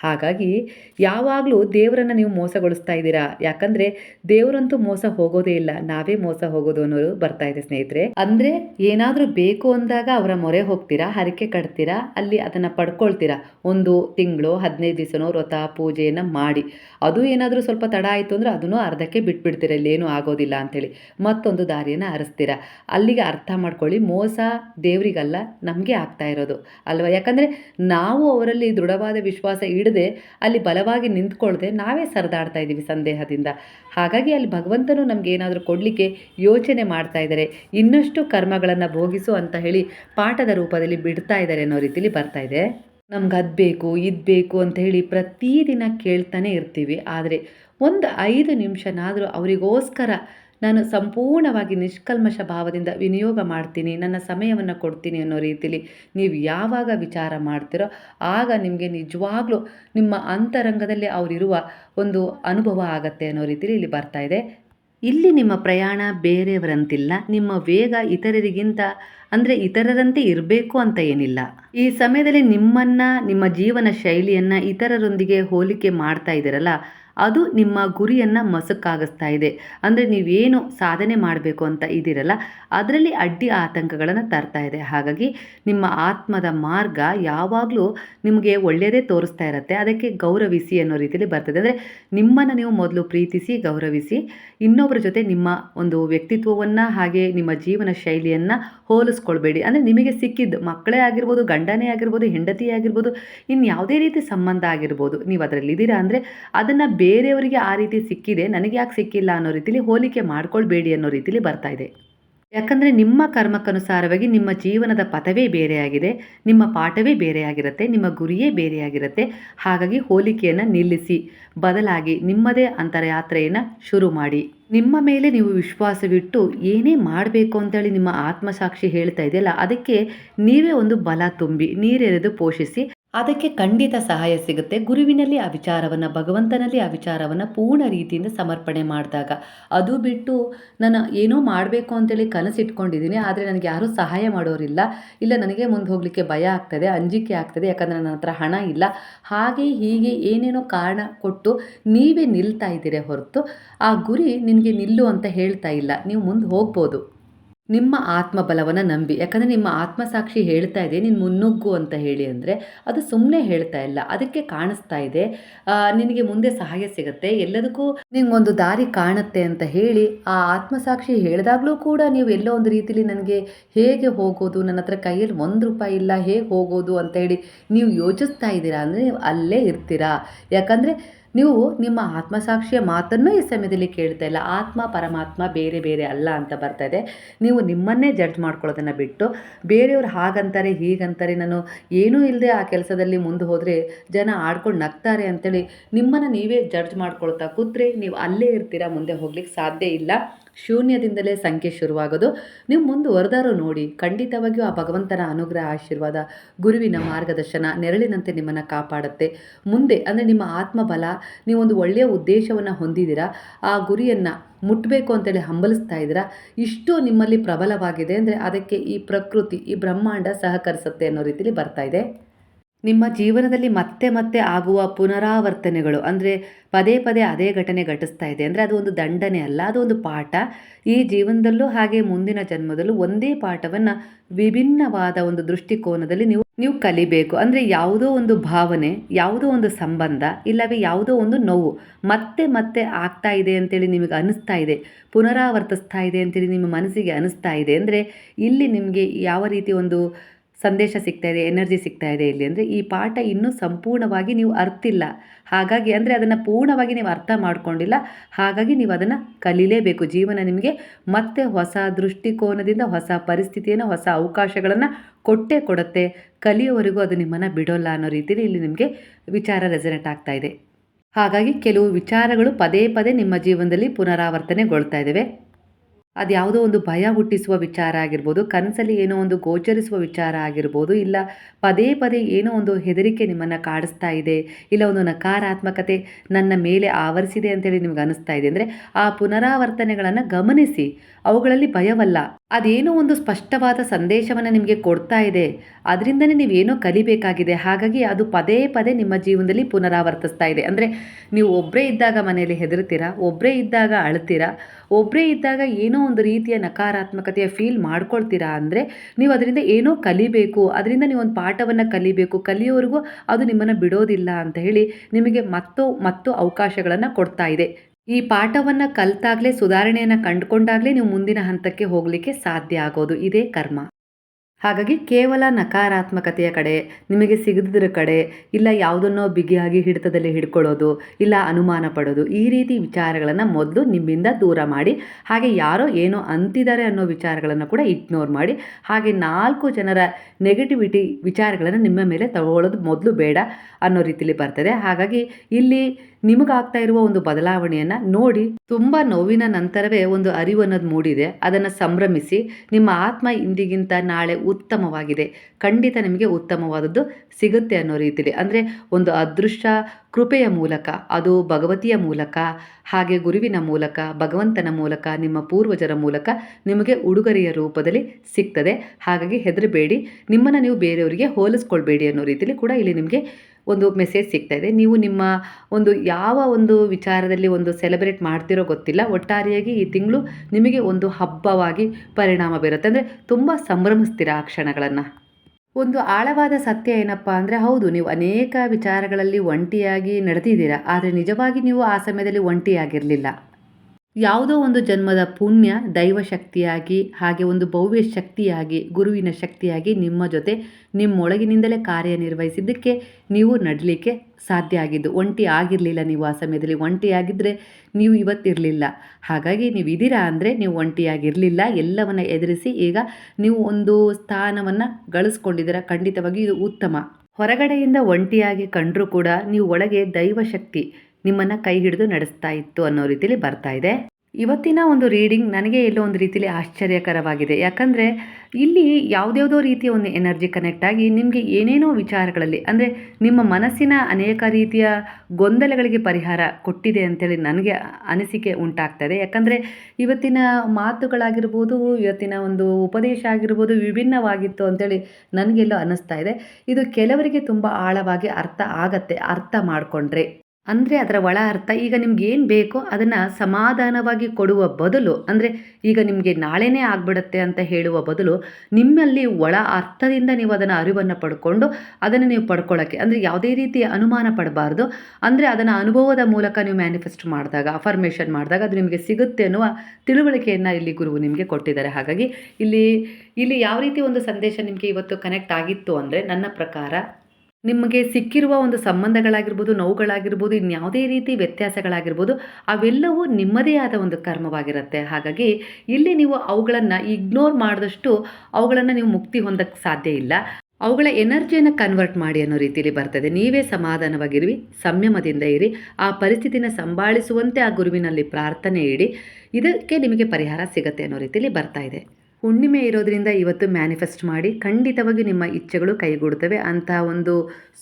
ಹಾಗಾಗಿ ಯಾವಾಗಲೂ ದೇವರನ್ನು ನೀವು ಮೋಸಗೊಳಿಸ್ತಾ ಇದ್ದೀರಾ? ಯಾಕಂದರೆ ದೇವರಂತೂ ಮೋಸ ಹೋಗೋದೇ ಇಲ್ಲ, ನಾವೇ ಮೋಸ ಹೋಗೋದು ಅನ್ನೋದು ಬರ್ತಾ ಇದೆ ಸ್ನೇಹಿತರೆ. ಅಂದರೆ ಏನಾದರೂ ಬೇಕು ಅಂದಾಗ ಅವರ ಮೊರೆ ಹೋಗ್ತೀರಾ? ಹರಕೆ ಕಟ್ತೀರಾ? ಅಲ್ಲಿ ಅದನ್ನು ಪಡ್ಕೊಳ್ತೀರಾ? ಒಂದು ತಿಂಗಳು, ಹದಿನೈದು ದಿವಸನೋ ವ್ರತ, ಪೂಜೆಯನ್ನು ಮಾಡಿ. ಅದು ಏನಾದರೂ ಸ್ವಲ್ಪ ತಡ ಆಯಿತು ಅಂದರೆ ಅದನ್ನು ಅರ್ಧಕ್ಕೆ ಬಿಟ್ಬಿಡ್ತೀರ ಇಲ್ಲೇನೂ ಆಗೋದಿಲ್ಲ ಅಂಥೇಳಿ. ಮತ್ತೊಂದು ದಾರಿಯನ್ನು ಹರಿಸ್ತೀರ ಅಲ್ಲಿಗೆ ಅರ್ಥ ಮಾಡ್ಕೊಳ್ಳಿ, ಮೋಸ ದೇವರಿಗಲ್ಲ, ನಮಗೆ ಆಗ್ತಾ ಇರೋದು ಅಲ್ವಾ? ಯಾಕಂದರೆ ನಾವು ಅವರಲ್ಲಿ ದೃಢವಾದ ವಿಶ್ವಾಸ ಇಡದೆ, ಅಲ್ಲಿ ಬಲವಾಗಿ ನಿಂತ್ಕೊಳ್ಳದೆ ನಾವೇ ಸರಿದಾಡ್ತಾ ಇದ್ದೀವಿ ಸಂದೇಹದಿಂದ. ಹಾಗಾಗಿ ಅಲ್ಲಿ ಭಗವಂತನು ನಮಗೆ ಏನಾದರೂ ಕೊಡಲಿಕ್ಕೆ ಯೋಚನೆ ಮಾಡ್ತಾ ಇದ್ದಾರೆ, ಇನ್ನಷ್ಟು ಕರ್ಮಗಳನ್ನು ಭೋಗಿಸು ಅಂತ ಹೇಳಿ ಪಾಠದ ರೂಪದಲ್ಲಿ ಬಿಡ್ತಾ ಇದ್ದಾರೆ ಅನ್ನೋ ರೀತಿಲಿ ಬರ್ತಾ ಇದೆ. ನಮ್ಗೆ ಅದು ಬೇಕು, ಇದು ಬೇಕು ಅಂತ ಹೇಳಿ ಪ್ರತಿದಿನ ಕೇಳ್ತಾನೆ ಇರ್ತೀವಿ. ಆದರೆ ಒಂದು ಐದು ನಿಮಿಷನಾದರೂ ಅವರಿಗೋಸ್ಕರ ನಾನು ಸಂಪೂರ್ಣವಾಗಿ ನಿಷ್ಕಲ್ಮಶ ಭಾವದಿಂದ ವಿನಿಯೋಗ ಮಾಡ್ತೀನಿ, ನನ್ನ ಸಮಯವನ್ನು ಕೊಡ್ತೀನಿ ಅನ್ನೋ ರೀತಿಯಲ್ಲಿ ನೀವು ಯಾವಾಗ ವಿಚಾರ ಮಾಡ್ತೀರೋ ಆಗ ನಿಮಗೆ ನಿಜವಾಗ್ಲೂ ನಿಮ್ಮ ಅಂತರಂಗದಲ್ಲಿ ಅವರಿರುವ ಒಂದು ಅನುಭವ ಆಗತ್ತೆ ಅನ್ನೋ ರೀತಿಯಲ್ಲಿ ಇಲ್ಲಿ ಬರ್ತಾ ಇದೆ. ಇಲ್ಲಿ ನಿಮ್ಮ ಪ್ರಯಾಣ ಬೇರೆಯವರಂತಿಲ್ಲ. ನಿಮ್ಮ ವೇಗ ಇತರರಿಗಿಂತ, ಅಂದರೆ ಇತರರಂತೆ ಇರಬೇಕು ಅಂತ ಏನಿಲ್ಲ. ಈ ಸಮಯದಲ್ಲಿ ನಿಮ್ಮನ್ನು, ನಿಮ್ಮ ಜೀವನ ಶೈಲಿಯನ್ನು ಇತರರೊಂದಿಗೆ ಹೋಲಿಕೆ ಮಾಡ್ತಾ ಇದ್ದೀರಲ್ಲ ಅದು ನಿಮ್ಮ ಗುರಿಯನ್ನು ಮಸುಕಾಗಿಸ್ತಾ ಇದೆ. ಅಂದರೆ ನೀವೇನು ಸಾಧನೆ ಮಾಡಬೇಕು ಅಂತ ಇದ್ದೀರಲ್ಲ, ಅದರಲ್ಲಿ ಅಡ್ಡಿ ಆತಂಕಗಳನ್ನು ತರ್ತಾ ಇದೆ. ಹಾಗಾಗಿ ನಿಮ್ಮ ಆತ್ಮದ ಮಾರ್ಗ ಯಾವಾಗಲೂ ನಿಮಗೆ ಒಳ್ಳೆಯದೇ ತೋರಿಸ್ತಾ ಇರುತ್ತೆ. ಅದಕ್ಕೆ ಗೌರವಿಸಿ ಅನ್ನೋ ರೀತಿಯಲ್ಲಿ ಬರ್ತದೆ. ಅಂದರೆ ನಿಮ್ಮನ್ನು ನೀವು ಮೊದಲು ಪ್ರೀತಿಸಿ, ಗೌರವಿಸಿ ಇನ್ನೊಬ್ಬರ ಜೊತೆ ನಿಮ್ಮ ಒಂದು ವ್ಯಕ್ತಿತ್ವವನ್ನು ಹಾಗೆ ನಿಮ್ಮ ಜೀವನ ಶೈಲಿಯನ್ನು ಹೋಲಿಸ್ಕೊಳ್ಬೇಡಿ. ಅಂದರೆ ನಿಮಗೆ ಸಿಕ್ಕಿದ್ದು ಮಕ್ಕಳೇ ಆಗಿರ್ಬೋದು, ಗಂಡನೇ ಆಗಿರ್ಬೋದು ಹೆಂಡತಿ ಆಗಿರ್ಬೋದು ಇನ್ನು ಯಾವುದೇ ರೀತಿ ಸಂಬಂಧ ಆಗಿರ್ಬೋದು, ನೀವು ಅದರಲ್ಲಿದ್ದೀರಾ ಅಂದರೆ ಅದನ್ನು ಬೇರೆಯವರಿಗೆ ಆ ರೀತಿ ಸಿಕ್ಕಿದೆ, ನನಗೆ ಯಾಕೆ ಸಿಕ್ಕಿಲ್ಲ ಅನ್ನೋ ರೀತಿಲಿ ಹೋಲಿಕೆ ಮಾಡ್ಕೊಳ್ಬೇಡಿ ಅನ್ನೋ ರೀತಿಲಿ ಬರ್ತಾ ಇದೆ. ಯಾಕಂದರೆ ನಿಮ್ಮ ಕರ್ಮಕ್ಕನುಸಾರವಾಗಿ ನಿಮ್ಮ ಜೀವನದ ಪಥವೇ ಬೇರೆಯಾಗಿದೆ, ನಿಮ್ಮ ಪಾಠವೇ ಬೇರೆಯಾಗಿರುತ್ತೆ, ನಿಮ್ಮ ಗುರಿಯೇ ಬೇರೆಯಾಗಿರುತ್ತೆ. ಹಾಗಾಗಿ ಹೋಲಿಕೆಯನ್ನು ನಿಲ್ಲಿಸಿ, ಬದಲಾಗಿ ನಿಮ್ಮದೇ ಅಂತರಯಾತ್ರೆಯನ್ನು ಶುರು ಮಾಡಿ. ನಿಮ್ಮ ಮೇಲೆ ನೀವು ವಿಶ್ವಾಸವಿಟ್ಟು ಏನೇ ಮಾಡಬೇಕು ಅಂತೇಳಿ ನಿಮ್ಮ ಆತ್ಮಸಾಕ್ಷಿ ಹೇಳ್ತಾ ಇದೆಯಲ್ಲ, ಅದಕ್ಕೆ ನೀವೇ ಒಂದು ಬಲ ತುಂಬಿ, ನೀರೆರೆದು ಪೋಷಿಸಿ. ಅದಕ್ಕೆ ಖಂಡಿತ ಸಹಾಯ ಸಿಗುತ್ತೆ. ಗುರುವಿನಲ್ಲಿ ಆ ವಿಚಾರವನ್ನು, ಭಗವಂತನಲ್ಲಿ ಆ ವಿಚಾರವನ್ನು ಪೂರ್ಣ ರೀತಿಯಿಂದ ಸಮರ್ಪಣೆ ಮಾಡಿದಾಗ. ಅದು ಬಿಟ್ಟು ನಾನು ಏನೋ ಮಾಡಬೇಕು ಅಂತೇಳಿ ಕನಸಿಟ್ಕೊಂಡಿದ್ದೀನಿ ಆದರೆ ನನಗೆ ಯಾರೂ ಸಹಾಯ ಮಾಡೋರಿಲ್ಲ. ಇಲ್ಲ, ನನಗೆ ಮುಂದೆ ಹೋಗಲಿಕ್ಕೆ ಭಯ ಆಗ್ತದೆ, ಅಂಜಿಕೆ ಆಗ್ತದೆ, ಯಾಕಂದರೆ ನನ್ನ ಹತ್ರ ಹಣ ಇಲ್ಲ. ಹಾಗೆ ಹೀಗೆ ಏನೇನೋ ಕಾರಣ ಕೊಟ್ಟು ನೀವೇ ನಿಲ್ತಾ ಇದ್ದೀರಿ ಹೊರತು ಆ ಗುರಿ ನಿನಗೆ ನಿಲ್ಲು ಅಂತ ಹೇಳ್ತಾ ಇಲ್ಲ. ನೀವು ಮುಂದೆ ಹೋಗ್ಬೋದು. ನಿಮ್ಮ ಆತ್ಮಬಲವನ್ನು ನಂಬಿ. ಯಾಕಂದರೆ ನಿಮ್ಮ ಆತ್ಮಸಾಕ್ಷಿ ಹೇಳ್ತಾ ಇದೆ, ನೀನು ಮುನ್ನುಗ್ಗು ಅಂತ ಹೇಳಿ ಅಂದರೆ ಅದು ಸುಮ್ಮನೆ ಹೇಳ್ತಾ ಇಲ್ಲ. ಅದಕ್ಕೆ ಕಾಣಿಸ್ತಾ ಇದೆ. ನಿನಗೆ ಮುಂದೆ ಸಹಾಯ ಸಿಗುತ್ತೆ. ಎಲ್ಲದಕ್ಕೂ ನಿಮಗೊಂದು ದಾರಿ ಕಾಣುತ್ತೆ ಅಂತ ಹೇಳಿ ಆ ಆತ್ಮಸಾಕ್ಷಿ ಹೇಳಿದಾಗಲೂ ಕೂಡ ನೀವು ಎಲ್ಲೋ ಒಂದು ರೀತಿಲಿ ನನಗೆ ಹೇಗೆ ಹೋಗೋದು, ನನ್ನ ಹತ್ರ ಕೈಯಲ್ಲಿ ಒಂದು ರೂಪಾಯಿ ಇಲ್ಲ, ಹೇಗೆ ಹೋಗೋದು ಅಂತ ಹೇಳಿ ನೀವು ಯೋಚಿಸ್ತಾ ಇದ್ದೀರಾ ಅಂದರೆ ನೀವು ಅಲ್ಲೇ ಇರ್ತೀರಾ. ಯಾಕಂದರೆ ನೀವು ನಿಮ್ಮ ಆತ್ಮಸಾಕ್ಷಿಯ ಮಾತನ್ನು ಈ ಸಮಯದಲ್ಲಿ ಕೇಳ್ತಾ ಇಲ್ಲ. ಆತ್ಮ, ಪರಮಾತ್ಮ ಬೇರೆ ಬೇರೆ ಅಲ್ಲ ಅಂತ ಬರ್ತಾ ಇದೆ. ನೀವು ನಿಮ್ಮನ್ನೇ ಜಡ್ಜ್ ಮಾಡ್ಕೊಳ್ಳೋದನ್ನು ಬಿಟ್ಟು ಬೇರೆಯವ್ರು ಹಾಗಂತಾರೆ, ಹೀಗಂತಾರೆ, ನಾನು ಏನೂ ಇಲ್ಲದೆ ಆ ಕೆಲಸದಲ್ಲಿ ಮುಂದೆ ಹೋದರೆ ಜನ ಆಡ್ಕೊಂಡು ನಗ್ತಾರೆ ಅಂತೇಳಿ ನಿಮ್ಮನ್ನು ನೀವೇ ಜಡ್ಜ್ ಮಾಡ್ಕೊಳ್ತಾ ಕೂತ್ರೆ ನೀವು ಅಲ್ಲೇ ಇರ್ತೀರಾ, ಮುಂದೆ ಹೋಗ್ಲಿಕ್ಕೆ ಸಾಧ್ಯ ಇಲ್ಲ. ಶೂನ್ಯದಿಂದಲೇ ಸಂಖ್ಯೆ ಶುರುವಾಗೋದು. ನೀವು ಮುಂದುವರೆದಾರು ನೋಡಿ, ಖಂಡಿತವಾಗಿಯೂ ಆ ಭಗವಂತನ ಅನುಗ್ರಹ, ಆಶೀರ್ವಾದ ಗುರುವಿನ ಮಾರ್ಗದರ್ಶನ ನೆರಳಿನಂತೆ ನಿಮ್ಮನ್ನು ಕಾಪಾಡುತ್ತೆ. ಮುಂದೆ, ಅಂದರೆ ನಿಮ್ಮ ಆತ್ಮಬಲ ನೀವೊಂದು ಒಳ್ಳೆಯ ಉದ್ದೇಶವನ್ನು ಹೊಂದಿದ್ದೀರಾ, ಆ ಗುರಿಯನ್ನು ಮುಟ್ಟಬೇಕು ಅಂತೇಳಿ ಹಂಬಲಿಸ್ತಾ ಇದ್ದೀರಾ, ಇಷ್ಟು ನಿಮ್ಮಲ್ಲಿ ಪ್ರಬಲವಾಗಿದೆ ಅಂದರೆ ಅದಕ್ಕೆ ಈ ಪ್ರಕೃತಿ, ಈ ಬ್ರಹ್ಮಾಂಡ ಸಹಕರಿಸುತ್ತೆ ಅನ್ನೋ ರೀತಿಯಲ್ಲಿ ಬರ್ತಾ ಇದೆ. ನಿಮ್ಮ ಜೀವನದಲ್ಲಿ ಮತ್ತೆ ಮತ್ತೆ ಆಗುವ ಪುನರಾವರ್ತನೆಗಳು, ಅಂದರೆ ಪದೇ ಪದೇ ಅದೇ ಘಟನೆ ಘಟಿಸ್ತಾ ಇದೆ. ಅಂದರೆ ಅದು ಒಂದು ದಂಡನೆ ಅಲ್ಲ, ಅದು ಒಂದು ಪಾಠ. ಈ ಜೀವನದಲ್ಲೂ ಹಾಗೆ ಮುಂದಿನ ಜನ್ಮದಲ್ಲೂ ಒಂದೇ ಪಾಠವನ್ನು ವಿಭಿನ್ನವಾದ ಒಂದು ದೃಷ್ಟಿಕೋನದಲ್ಲಿ ನೀವು ನೀವು ಕಲಿಬೇಕು. ಅಂದರೆ ಯಾವುದೋ ಒಂದು ಭಾವನೆ, ಯಾವುದೋ ಒಂದು ಸಂಬಂಧ, ಇಲ್ಲವೇ ಯಾವುದೋ ಒಂದು ನೋವು ಮತ್ತೆ ಮತ್ತೆ ಆಗ್ತಾ ಇದೆ ಅಂತೇಳಿ ನಿಮಗೆ ಅನಿಸ್ತಾ ಇದೆ, ಪುನರಾವರ್ತಿಸ್ತಾ ಇದೆ ಅಂತೇಳಿ ನಿಮ್ಮ ಮನಸ್ಸಿಗೆ ಅನಿಸ್ತಾ ಇದೆ. ಅಂದರೆ ಇಲ್ಲಿ ನಿಮಗೆ ಯಾವ ರೀತಿ ಒಂದು ಸಂದೇಶ ಸಿಗ್ತಾ ಇದೆ, ಎನರ್ಜಿ ಸಿಗ್ತಾ ಇದೆ ಇಲ್ಲಿ. ಅಂದರೆ ಈ ಪಾಠ ಇನ್ನೂ ಸಂಪೂರ್ಣವಾಗಿ ನೀವು ಅರ್ತಿಲ್ಲ. ಹಾಗಾಗಿ ಅಂದರೆ ಅದನ್ನು ಪೂರ್ಣವಾಗಿ ನೀವು ಅರ್ಥ ಮಾಡಿಕೊಂಡಿಲ್ಲ. ಹಾಗಾಗಿ ನೀವು ಅದನ್ನು ಕಲೀಲೇಬೇಕು. ಜೀವನ ನಿಮಗೆ ಮತ್ತೆ ಹೊಸ ದೃಷ್ಟಿಕೋನದಿಂದ, ಹೊಸ ಪರಿಸ್ಥಿತಿಯನ್ನು, ಹೊಸ ಅವಕಾಶಗಳನ್ನು ಕೊಟ್ಟೇ ಕೊಡುತ್ತೆ. ಕಲಿಯೋವರೆಗೂ ಅದು ನಿಮ್ಮನ್ನು ಬಿಡೋಲ್ಲ ಅನ್ನೋ ರೀತಿಯಲ್ಲಿ ಇಲ್ಲಿ ನಿಮಗೆ ವಿಚಾರ ರೆಸನೆಟ್ ಆಗ್ತಾ ಇದೆ. ಹಾಗಾಗಿ ಕೆಲವು ವಿಚಾರಗಳು ಪದೇ ಪದೇ ನಿಮ್ಮ ಜೀವನದಲ್ಲಿ ಪುನರಾವರ್ತನೆಗೊಳ್ತಾ ಇದ್ದಾವೆ ಅದು ಯಾವುದೋ ಒಂದು ಭಯ ಹುಟ್ಟಿಸುವ ವಿಚಾರ ಆಗಿರ್ಬೋದು, ಕನಸಲ್ಲಿ ಏನೋ ಒಂದು ಗೋಚರಿಸುವ ವಿಚಾರ ಆಗಿರ್ಬೋದು, ಇಲ್ಲ ಪದೇ ಪದೇ ಏನೋ ಒಂದು ಹೆದರಿಕೆ ನಿಮ್ಮನ್ನು ಕಾಡಿಸ್ತಾ ಇದೆ, ಇಲ್ಲ ಒಂದು ನಕಾರಾತ್ಮಕತೆ ನನ್ನ ಮೇಲೆ ಆವರಿಸಿದೆ ಅಂತೇಳಿ ನಿಮ್ಗೆ ಅನಿಸ್ತಾ ಇದೆ. ಅಂದರೆ ಆ ಪುನರಾವರ್ತನೆಗಳನ್ನು ಗಮನಿಸಿ ಅವುಗಳಲ್ಲಿ ಭಯವಲ್ಲ. ಅದೇನೋ ಒಂದು ಸ್ಪಷ್ಟವಾದ ಸಂದೇಶವನ್ನು ನಿಮಗೆ ಕೊಡ್ತಾ ಇದೆ. ಅದರಿಂದನೇ ನೀವೇನೋ ಕಲಿಬೇಕಾಗಿದೆ. ಹಾಗಾಗಿ ಅದು ಪದೇ ಪದೇ ನಿಮ್ಮ ಜೀವನದಲ್ಲಿ ಪುನರಾವರ್ತಿಸ್ತಾ ಇದೆ. ಅಂದರೆ ನೀವು ಒಬ್ಬರೇ ಇದ್ದಾಗ ಮನೆಯಲ್ಲಿ ಹೆದರ್ತೀರಾ? ಒಬ್ಬರೇ ಇದ್ದಾಗ ಅಳ್ತೀರಾ? ಒಬ್ಬರೇ ಇದ್ದಾಗ ಏನೋ ಒಂದು ರೀತಿಯ ನಕಾರಾತ್ಮಕತೆಯ ಫೀಲ್ ಮಾಡ್ಕೊಳ್ತೀರಾ? ಅಂದರೆ ನೀವು ಅದರಿಂದ ಏನೋ ಕಲಿಬೇಕು. ಅದರಿಂದ ನೀವು ಒಂದು ಪಾಠವನ್ನು ಕಲಿಬೇಕು. ಕಲಿಯೋವರೆಗೂ ಅದು ನಿಮ್ಮನ್ನು ಬಿಡೋದಿಲ್ಲ ಅಂತ ಹೇಳಿ ನಿಮಗೆ ಮತ್ತೋ, ಮತ್ತು ಅವಕಾಶಗಳನ್ನು ಕೊಡ್ತಾ ಇದೆ. ಈ ಪಾಠವನ್ನು ಕಲ್ತಾಗಲೇ, ಸುಧಾರಣೆಯನ್ನು ಕಂಡುಕೊಂಡಾಗಲೇ ನೀವು ಮುಂದಿನ ಹಂತಕ್ಕೆ ಹೋಗಲಿಕ್ಕೆ ಸಾಧ್ಯ ಆಗೋದು. ಇದೇ ಕರ್ಮ. ಹಾಗಾಗಿ ಕೇವಲ ನಕಾರಾತ್ಮಕತೆಯ ಕಡೆ, ನಿಮಗೆ ಸಿಗದಿದ್ರ ಕಡೆ, ಇಲ್ಲ ಯಾವುದನ್ನೋ ಬಿಗಿಯಾಗಿ ಹಿಡಿತದಲ್ಲಿ ಹಿಡ್ಕೊಳ್ಳೋದು, ಇಲ್ಲ ಅನುಮಾನ ಪಡೋದು, ಈ ರೀತಿ ವಿಚಾರಗಳನ್ನು ಮೊದಲು ನಿಮ್ಮಿಂದ ದೂರ ಮಾಡಿ, ಹಾಗೆ ಯಾರೋ ಏನೋ ಅಂತಿದ್ದಾರೆ ಅನ್ನೋ ವಿಚಾರಗಳನ್ನು ಕೂಡ ಇಗ್ನೋರ್ ಮಾಡಿ, ಹಾಗೆ ನಾಲ್ಕು ಜನರ ನೆಗೆಟಿವಿಟಿ ವಿಚಾರಗಳನ್ನು ನಿಮ್ಮ ಮೇಲೆ ತಗೊಳ್ಳೋದು ಮೊದಲು ಬೇಡ ಅನ್ನೋ ರೀತಿಯಲ್ಲಿ ಬರ್ತದೆ. ಹಾಗಾಗಿ ಇಲ್ಲಿ ನಿಮಗಾಗ್ತಾ ಇರುವ ಒಂದು ಬದಲಾವಣೆಯನ್ನ ನೋಡಿ ತುಂಬಾ ನೋವಿನ ನಂತರವೇ ಒಂದು ಅರಿವು ಅನ್ನೋದು ಮೂಡಿದೆ. ಅದನ್ನು ಸಂಭ್ರಮಿಸಿ ನಿಮ್ಮ ಆತ್ಮ ಇಂದಿಗಿಂತ ನಾಳೆ ಉತ್ತಮವಾಗಿದೆ. ಖಂಡಿತ ನಿಮಗೆ ಉತ್ತಮವಾದದ್ದು ಸಿಗುತ್ತೆ ಅನ್ನೋ ರೀತಿಲಿ. ಅಂದರೆ ಒಂದು ಅದೃಷ್ಟ ಕೃಪೆಯ ಮೂಲಕ, ಅದು ಭಗವತಿಯ ಮೂಲಕ, ಹಾಗೆ ಗುರುವಿನ ಮೂಲಕ, ಭಗವಂತನ ಮೂಲಕ, ನಿಮ್ಮ ಪೂರ್ವಜರ ಮೂಲಕ ನಿಮಗೆ ಉಡುಗೊರೆಯ ರೂಪದಲ್ಲಿ ಸಿಗ್ತದೆ. ಹಾಗಾಗಿ ಹೆದರಬೇಡಿ. ನಿಮ್ಮನ್ನು ನೀವು ಬೇರೆಯವರಿಗೆ ಹೋಲಿಸ್ಕೊಳ್ಬೇಡಿ ಅನ್ನೋ ರೀತಿಯಲ್ಲಿ ಕೂಡ ಇಲ್ಲಿ ನಿಮಗೆ ಒಂದು ಮೆಸೇಜ್ ಸಿಗ್ತಾ ಇದೆ. ನೀವು ನಿಮ್ಮ ಒಂದು ಯಾವ ಒಂದು ವಿಚಾರದಲ್ಲಿ ಒಂದು ಸೆಲೆಬ್ರೇಟ್ ಮಾಡ್ತಿರೋ ಗೊತ್ತಿಲ್ಲ. ಒಟ್ಟಾರೆಯಾಗಿ ಈ ತಿಂಗಳು ನಿಮಗೆ ಒಂದು ಹಬ್ಬವಾಗಿ ಪರಿಣಾಮ ಬೀರುತ್ತೆ. ಅಂದರೆ ತುಂಬ ಸಂಭ್ರಮಿಸ್ತೀರ ಆ ಕ್ಷಣಗಳನ್ನು? ಒಂದು ಆಳವಾದ ಸತ್ಯ ಏನಪ್ಪ ಅಂದರೆ ಹೌದು, ನೀವು ಅನೇಕ ವಿಚಾರಗಳಲ್ಲಿ ಒಂಟಿಯಾಗಿ ನಡೆದಿದ್ದೀರಾ. ಆದರೆ ನಿಜವಾಗಿ ನೀವು ಆ ಸಮಯದಲ್ಲಿ ಒಂಟಿಯಾಗಿರಲಿಲ್ಲ. ಯಾವುದೋ ಒಂದು ಜನ್ಮದ ಪುಣ್ಯ, ದೈವ ಶಕ್ತಿಯಾಗಿ, ಹಾಗೆ ಒಂದು ಭವ್ಯ ಶಕ್ತಿಯಾಗಿ, ಗುರುವಿನ ಶಕ್ತಿಯಾಗಿ ನಿಮ್ಮ ಜೊತೆ ನಿಮ್ಮೊಳಗಿನಿಂದಲೇ ಕಾರ್ಯನಿರ್ವಹಿಸಿದ್ದಕ್ಕೆ ನೀವು ನಡಲಿಕ್ಕೆ ಸಾಧ್ಯ ಆಗಿದ್ದು, ಒಂಟಿ ಆಗಿರಲಿಲ್ಲ ನೀವು ಆ ಸಮಯದಲ್ಲಿ. ಒಂಟಿಯಾಗಿದ್ದರೆ ನೀವು ಇವತ್ತಿರಲಿಲ್ಲ. ಹಾಗಾಗಿ ನೀವು ಇದ್ದೀರಾ ಅಂದರೆ ನೀವು ಒಂಟಿಯಾಗಿರಲಿಲ್ಲ ಎಲ್ಲವನ್ನು ಎದುರಿಸಿ ಈಗ ನೀವು ಒಂದು ಸ್ಥಾನವನ್ನು ಗಳಿಸ್ಕೊಂಡಿದ್ದೀರಾ. ಖಂಡಿತವಾಗಿ ಇದು ಉತ್ತಮ. ಹೊರಗಡೆಯಿಂದ ಒಂಟಿಯಾಗಿ ಕಂಡರೂ ಕೂಡ ನೀವು ಒಳಗೆ ದೈವ ಶಕ್ತಿ ನಿಮ್ಮನ್ನು ಕೈ ಹಿಡಿದು ನಡೆಸ್ತಾ ಇತ್ತು ಅನ್ನೋ ರೀತಿಲಿ ಬರ್ತಾ ಇದೆ. ಇವತ್ತಿನ ಒಂದು ರೀಡಿಂಗ್ ನನಗೆ ಎಲ್ಲೋ ಒಂದು ರೀತಿಲಿ ಆಶ್ಚರ್ಯಕರವಾಗಿದೆ. ಯಾಕಂದರೆ ಇಲ್ಲಿ ಯಾವುದ್ಯಾವುದೋ ರೀತಿಯ ಒಂದು ಎನರ್ಜಿ ಕನೆಕ್ಟ್ ಆಗಿ ನಿಮಗೆ ಏನೇನೋ ವಿಚಾರಗಳಲ್ಲಿ, ಅಂದರೆ ನಿಮ್ಮ ಮನಸ್ಸಿನ ಅನೇಕ ರೀತಿಯ ಗೊಂದಲಗಳಿಗೆ ಪರಿಹಾರ ಕೊಟ್ಟಿದೆ ಅಂತೇಳಿ ನನಗೆ ಅನಿಸಿಕೆ ಉಂಟಾಗ್ತದೆ. ಯಾಕಂದರೆ ಇವತ್ತಿನ ಮಾತುಗಳಾಗಿರ್ಬೋದು, ಇವತ್ತಿನ ಒಂದು ಉಪದೇಶ ಆಗಿರ್ಬೋದು ವಿಭಿನ್ನವಾಗಿತ್ತು ಅಂತೇಳಿ ನನಗೆಲ್ಲೋ ಅನ್ನಿಸ್ತಾ ಇದೆ. ಇದು ಕೆಲವರಿಗೆ ತುಂಬ ಆಳವಾಗಿ ಅರ್ಥ ಆಗತ್ತೆ, ಅರ್ಥ ಮಾಡಿಕೊಂಡ್ರೆ. ಅಂದರೆ ಅದರ ಒಳ ಅರ್ಥ ಈಗ ನಿಮ್ಗೆ ಏನು ಬೇಕೋ ಅದನ್ನು ಸಮಾಧಾನವಾಗಿ ಕೊಡುವ ಬದಲು, ಅಂದರೆ ಈಗ ನಿಮಗೆ ನಾಳೆನೇ ಆಗ್ಬಿಡುತ್ತೆ ಅಂತ ಹೇಳುವ ಬದಲು ನಿಮ್ಮಲ್ಲಿ ಒಳ ಅರ್ಥದಿಂದ ನೀವು ಅದನ್ನು ಅರಿವನ್ನು ಪಡ್ಕೊಂಡು ಅದನ್ನು ನೀವು ಪಡ್ಕೊಳ್ಳೋಕ್ಕೆ ಅಂದರೆ ಯಾವುದೇ ರೀತಿಯ ಅನುಮಾನ ಪಡಬಾರ್ದು. ಅಂದರೆ ಅದನ್ನು ಅನುಭವದ ಮೂಲಕ ನೀವು ಮ್ಯಾನಿಫೆಸ್ಟ್ ಮಾಡಿದಾಗ ಅಫರ್ಮೇಷನ್ ಮಾಡಿದಾಗ ಅದು ನಿಮಗೆ ಸಿಗುತ್ತೆ ಅನ್ನುವ ತಿಳುವಳಿಕೆಯನ್ನು ಇಲ್ಲಿ ಗುರುವು ನಿಮಗೆ ಕೊಟ್ಟಿದ್ದಾರೆ. ಹಾಗಾಗಿ ಇಲ್ಲಿ ಇಲ್ಲಿ ಯಾವ ರೀತಿ ಒಂದು ಸಂದೇಶ ನಿಮಗೆ ಇವತ್ತು ಕನೆಕ್ಟ್ ಆಗಿತ್ತು ಅಂದರೆ ನನ್ನ ಪ್ರಕಾರ ನಿಮಗೆ ಸಿಕ್ಕಿರುವ ಒಂದು ಸಂಬಂಧಗಳಾಗಿರ್ಬೋದು, ನೋವುಗಳಾಗಿರ್ಬೋದು, ಇನ್ಯಾವುದೇ ರೀತಿ ವ್ಯತ್ಯಾಸಗಳಾಗಿರ್ಬೋದು, ಅವೆಲ್ಲವೂ ನಿಮ್ಮದೇ ಆದ ಒಂದು ಕರ್ಮವಾಗಿರುತ್ತೆ. ಹಾಗಾಗಿ ಇಲ್ಲಿ ನೀವು ಅವುಗಳನ್ನು ಇಗ್ನೋರ್ ಮಾಡಿದಷ್ಟು ಅವುಗಳನ್ನು ನೀವು ಮುಕ್ತಿ ಹೊಂದಕ್ಕೆ ಸಾಧ್ಯ ಇಲ್ಲ. ಅವುಗಳ ಎನರ್ಜಿಯನ್ನು ಕನ್ವರ್ಟ್ ಮಾಡಿ ಅನ್ನೋ ರೀತಿಯಲ್ಲಿ ಬರ್ತದೆ. ನೀವೇ ಸಮಾಧಾನವಾಗಿರಿ ಸಂಯಮದಿಂದ ಇರಿ, ಆ ಪರಿಸ್ಥಿತಿನ ಸಂಭಾಳಿಸುವಂತೆ ಆ ಗುರುವಿನಲ್ಲಿ ಪ್ರಾರ್ಥನೆ ಇಡಿ, ಇದಕ್ಕೆ ನಿಮಗೆ ಪರಿಹಾರ ಸಿಗುತ್ತೆ ಅನ್ನೋ ರೀತಿಯಲ್ಲಿ ಬರ್ತಾ ಇದೆ. ಹುಣ್ಣಿಮೆ ಇರೋದ್ರಿಂದ ಇವತ್ತು ಮ್ಯಾನಿಫೆಸ್ಟ್ ಮಾಡಿ ಖಂಡಿತವಾಗಿ ನಿಮ್ಮ ಇಚ್ಛೆಗಳು ಕೈಗೂಡುತ್ತವೆ ಅಂತಹ ಒಂದು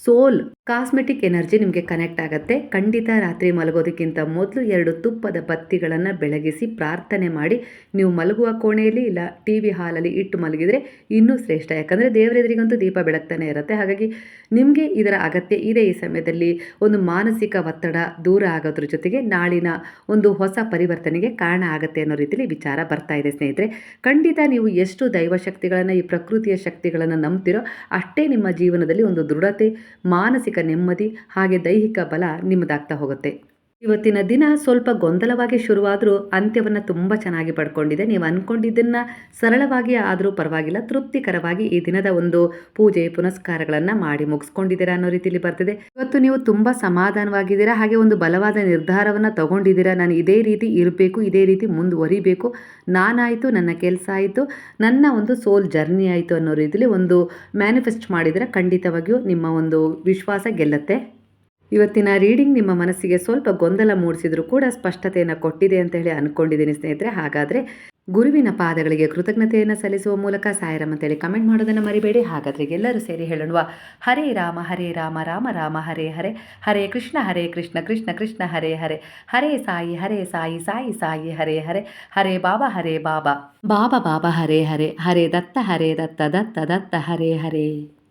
ಸೋಲ್ ಕಾಸ್ಮೆಟಿಕ್ ಎನರ್ಜಿ ನಿಮಗೆ ಕನೆಕ್ಟ್ ಆಗುತ್ತೆ. ಖಂಡಿತ ರಾತ್ರಿ ಮಲಗೋದಕ್ಕಿಂತ ಮೊದಲು ಎರಡು ತುಪ್ಪದ ಬತ್ತಿಗಳನ್ನು ಬೆಳಗಿಸಿ ಪ್ರಾರ್ಥನೆ ಮಾಡಿ. ನೀವು ಮಲಗುವ ಕೋಣೆಯಲ್ಲಿ ಇಲ್ಲ ಟಿ ವಿ ಹಾಲಲ್ಲಿ ಇಟ್ಟು ಮಲಗಿದರೆ ಇನ್ನೂ ಶ್ರೇಷ್ಠ. ಯಾಕಂದರೆ ದೇವರೆದುರಿಗಂತೂ ದೀಪ ಬೆಳಗ್ತಾನೆ ಇರುತ್ತೆ. ಹಾಗಾಗಿ ನಿಮಗೆ ಇದರ ಅಗತ್ಯ ಇದೆ ಈ ಸಮಯದಲ್ಲಿ. ಒಂದು ಮಾನಸಿಕ ಒತ್ತಡ ದೂರ ಆಗೋದ್ರ ಜೊತೆಗೆ ನಾಳಿನ ಒಂದು ಹೊಸ ಪರಿವರ್ತನೆಗೆ ಕಾರಣ ಆಗುತ್ತೆ ಅನ್ನೋ ರೀತಿಯಲ್ಲಿ ವಿಚಾರ ಬರ್ತಾ ಇದೆ ಸ್ನೇಹಿತರೆ. ಖಂಡಿತ ನೀವು ಎಷ್ಟು ದೈವಶಕ್ತಿಗಳನ್ನು, ಈ ಪ್ರಕೃತಿಯ ಶಕ್ತಿಗಳನ್ನು ನಂಬ್ತಿರೋ ಅಷ್ಟೇ ನಿಮ್ಮ ಜೀವನದಲ್ಲಿ ಒಂದು ದೃಢತೆ, ಮಾನಸಿಕ ನೆಮ್ಮದಿ, ಹಾಗೆ ದೈಹಿಕ ಬಲ ನಿಮ್ಮದಾಗ್ತಾ ಹೋಗುತ್ತೆ. ಇವತ್ತಿನ ದಿನ ಸ್ವಲ್ಪ ಗೊಂದಲವಾಗಿ ಶುರುವಾದರೂ ಅಂತ್ಯವನ್ನು ತುಂಬ ಚೆನ್ನಾಗಿ ಪಡ್ಕೊಂಡಿದೆ. ನೀವು ಅಂದ್ಕೊಂಡಿದ್ದನ್ನು ಸರಳವಾಗಿ ಆದರೂ ಪರವಾಗಿಲ್ಲ, ತೃಪ್ತಿಕರವಾಗಿ ಈ ದಿನದ ಒಂದು ಪೂಜೆ ಪುನಸ್ಕಾರಗಳನ್ನು ಮಾಡಿ ಮುಗಿಸ್ಕೊಂಡಿದ್ದೀರಾ ಅನ್ನೋ ರೀತಿಯಲ್ಲಿ ಬರ್ತಿದೆ. ಇವತ್ತು ನೀವು ತುಂಬ ಸಮಾಧಾನವಾಗಿದ್ದೀರಾ, ಹಾಗೆ ಒಂದು ಬಲವಾದ ನಿರ್ಧಾರವನ್ನು ತಗೊಂಡಿದ್ದೀರಾ, ನಾನು ಇದೇ ರೀತಿ ಇರಬೇಕು, ಇದೇ ರೀತಿ ಮುಂದುವರಿಬೇಕು, ನಾನಾಯಿತು, ನನ್ನ ಕೆಲಸ ಆಯಿತು, ನನ್ನ ಒಂದು ಸೋಲ್ ಜರ್ನಿ ಆಯಿತು ಅನ್ನೋ ರೀತಿಯಲ್ಲಿ ಒಂದು ಮ್ಯಾನಿಫೆಸ್ಟ್ ಮಾಡಿದರೆ ಖಂಡಿತವಾಗಿಯೂ ನಿಮ್ಮ ಒಂದು ವಿಶ್ವಾಸ ಗೆಲ್ಲತ್ತೆ. ಇವತ್ತಿನ ರೀಡಿಂಗ್ ನಿಮ್ಮ ಮನಸ್ಸಿಗೆ ಸ್ವಲ್ಪ ಗೊಂದಲ ಮೂಡಿಸಿದರೂ ಕೂಡ ಸ್ಪಷ್ಟತೆಯನ್ನು ಕೊಟ್ಟಿದೆ ಅಂತ ಹೇಳಿ ಅಂದ್ಕೊಂಡಿದ್ದೀನಿ ಸ್ನೇಹಿತರೆ. ಹಾಗಾದರೆ ಗುರುವಿನ ಪಾದಗಳಿಗೆ ಕೃತಜ್ಞತೆಯನ್ನು ಸಲ್ಲಿಸುವ ಮೂಲಕ ಸಾಯಿರಾಮ್ ಅಂತೇಳಿ ಕಮೆಂಟ್ ಮಾಡೋದನ್ನು ಮರಿಬೇಡಿ. ಹಾಗಾದರೆ ಎಲ್ಲರೂ ಸೇರಿ ಹೇಳೋಣ ಹರೇ ರಾಮ ಹರೇ ರಾಮ ರಾಮ ರಾಮ, ಹರೇ ಹರೇ. ಹರೇ ಕೃಷ್ಣ ಹರೇ ಕೃಷ್ಣ ಕೃಷ್ಣ ಕೃಷ್ಣ, ಹರೇ ಹರೇ. ಹರೇ ಸಾಯಿ ಹರೇ ಸಾಯಿ ಸಾಯಿ ಸಾಯಿ, ಹರೇ ಹರೇ. ಹರೇ ಬಾಬಾ ಹರೇ ಬಾಬಾ. ಬಾಬಾ ಬಾಬಾ, ಹರೇ ಹರೇ. ಹರೇ ದತ್ತ ಹರೇ ದತ್ತ ದತ್ತ ದತ್ತ, ಹರೇ ಹರೇ.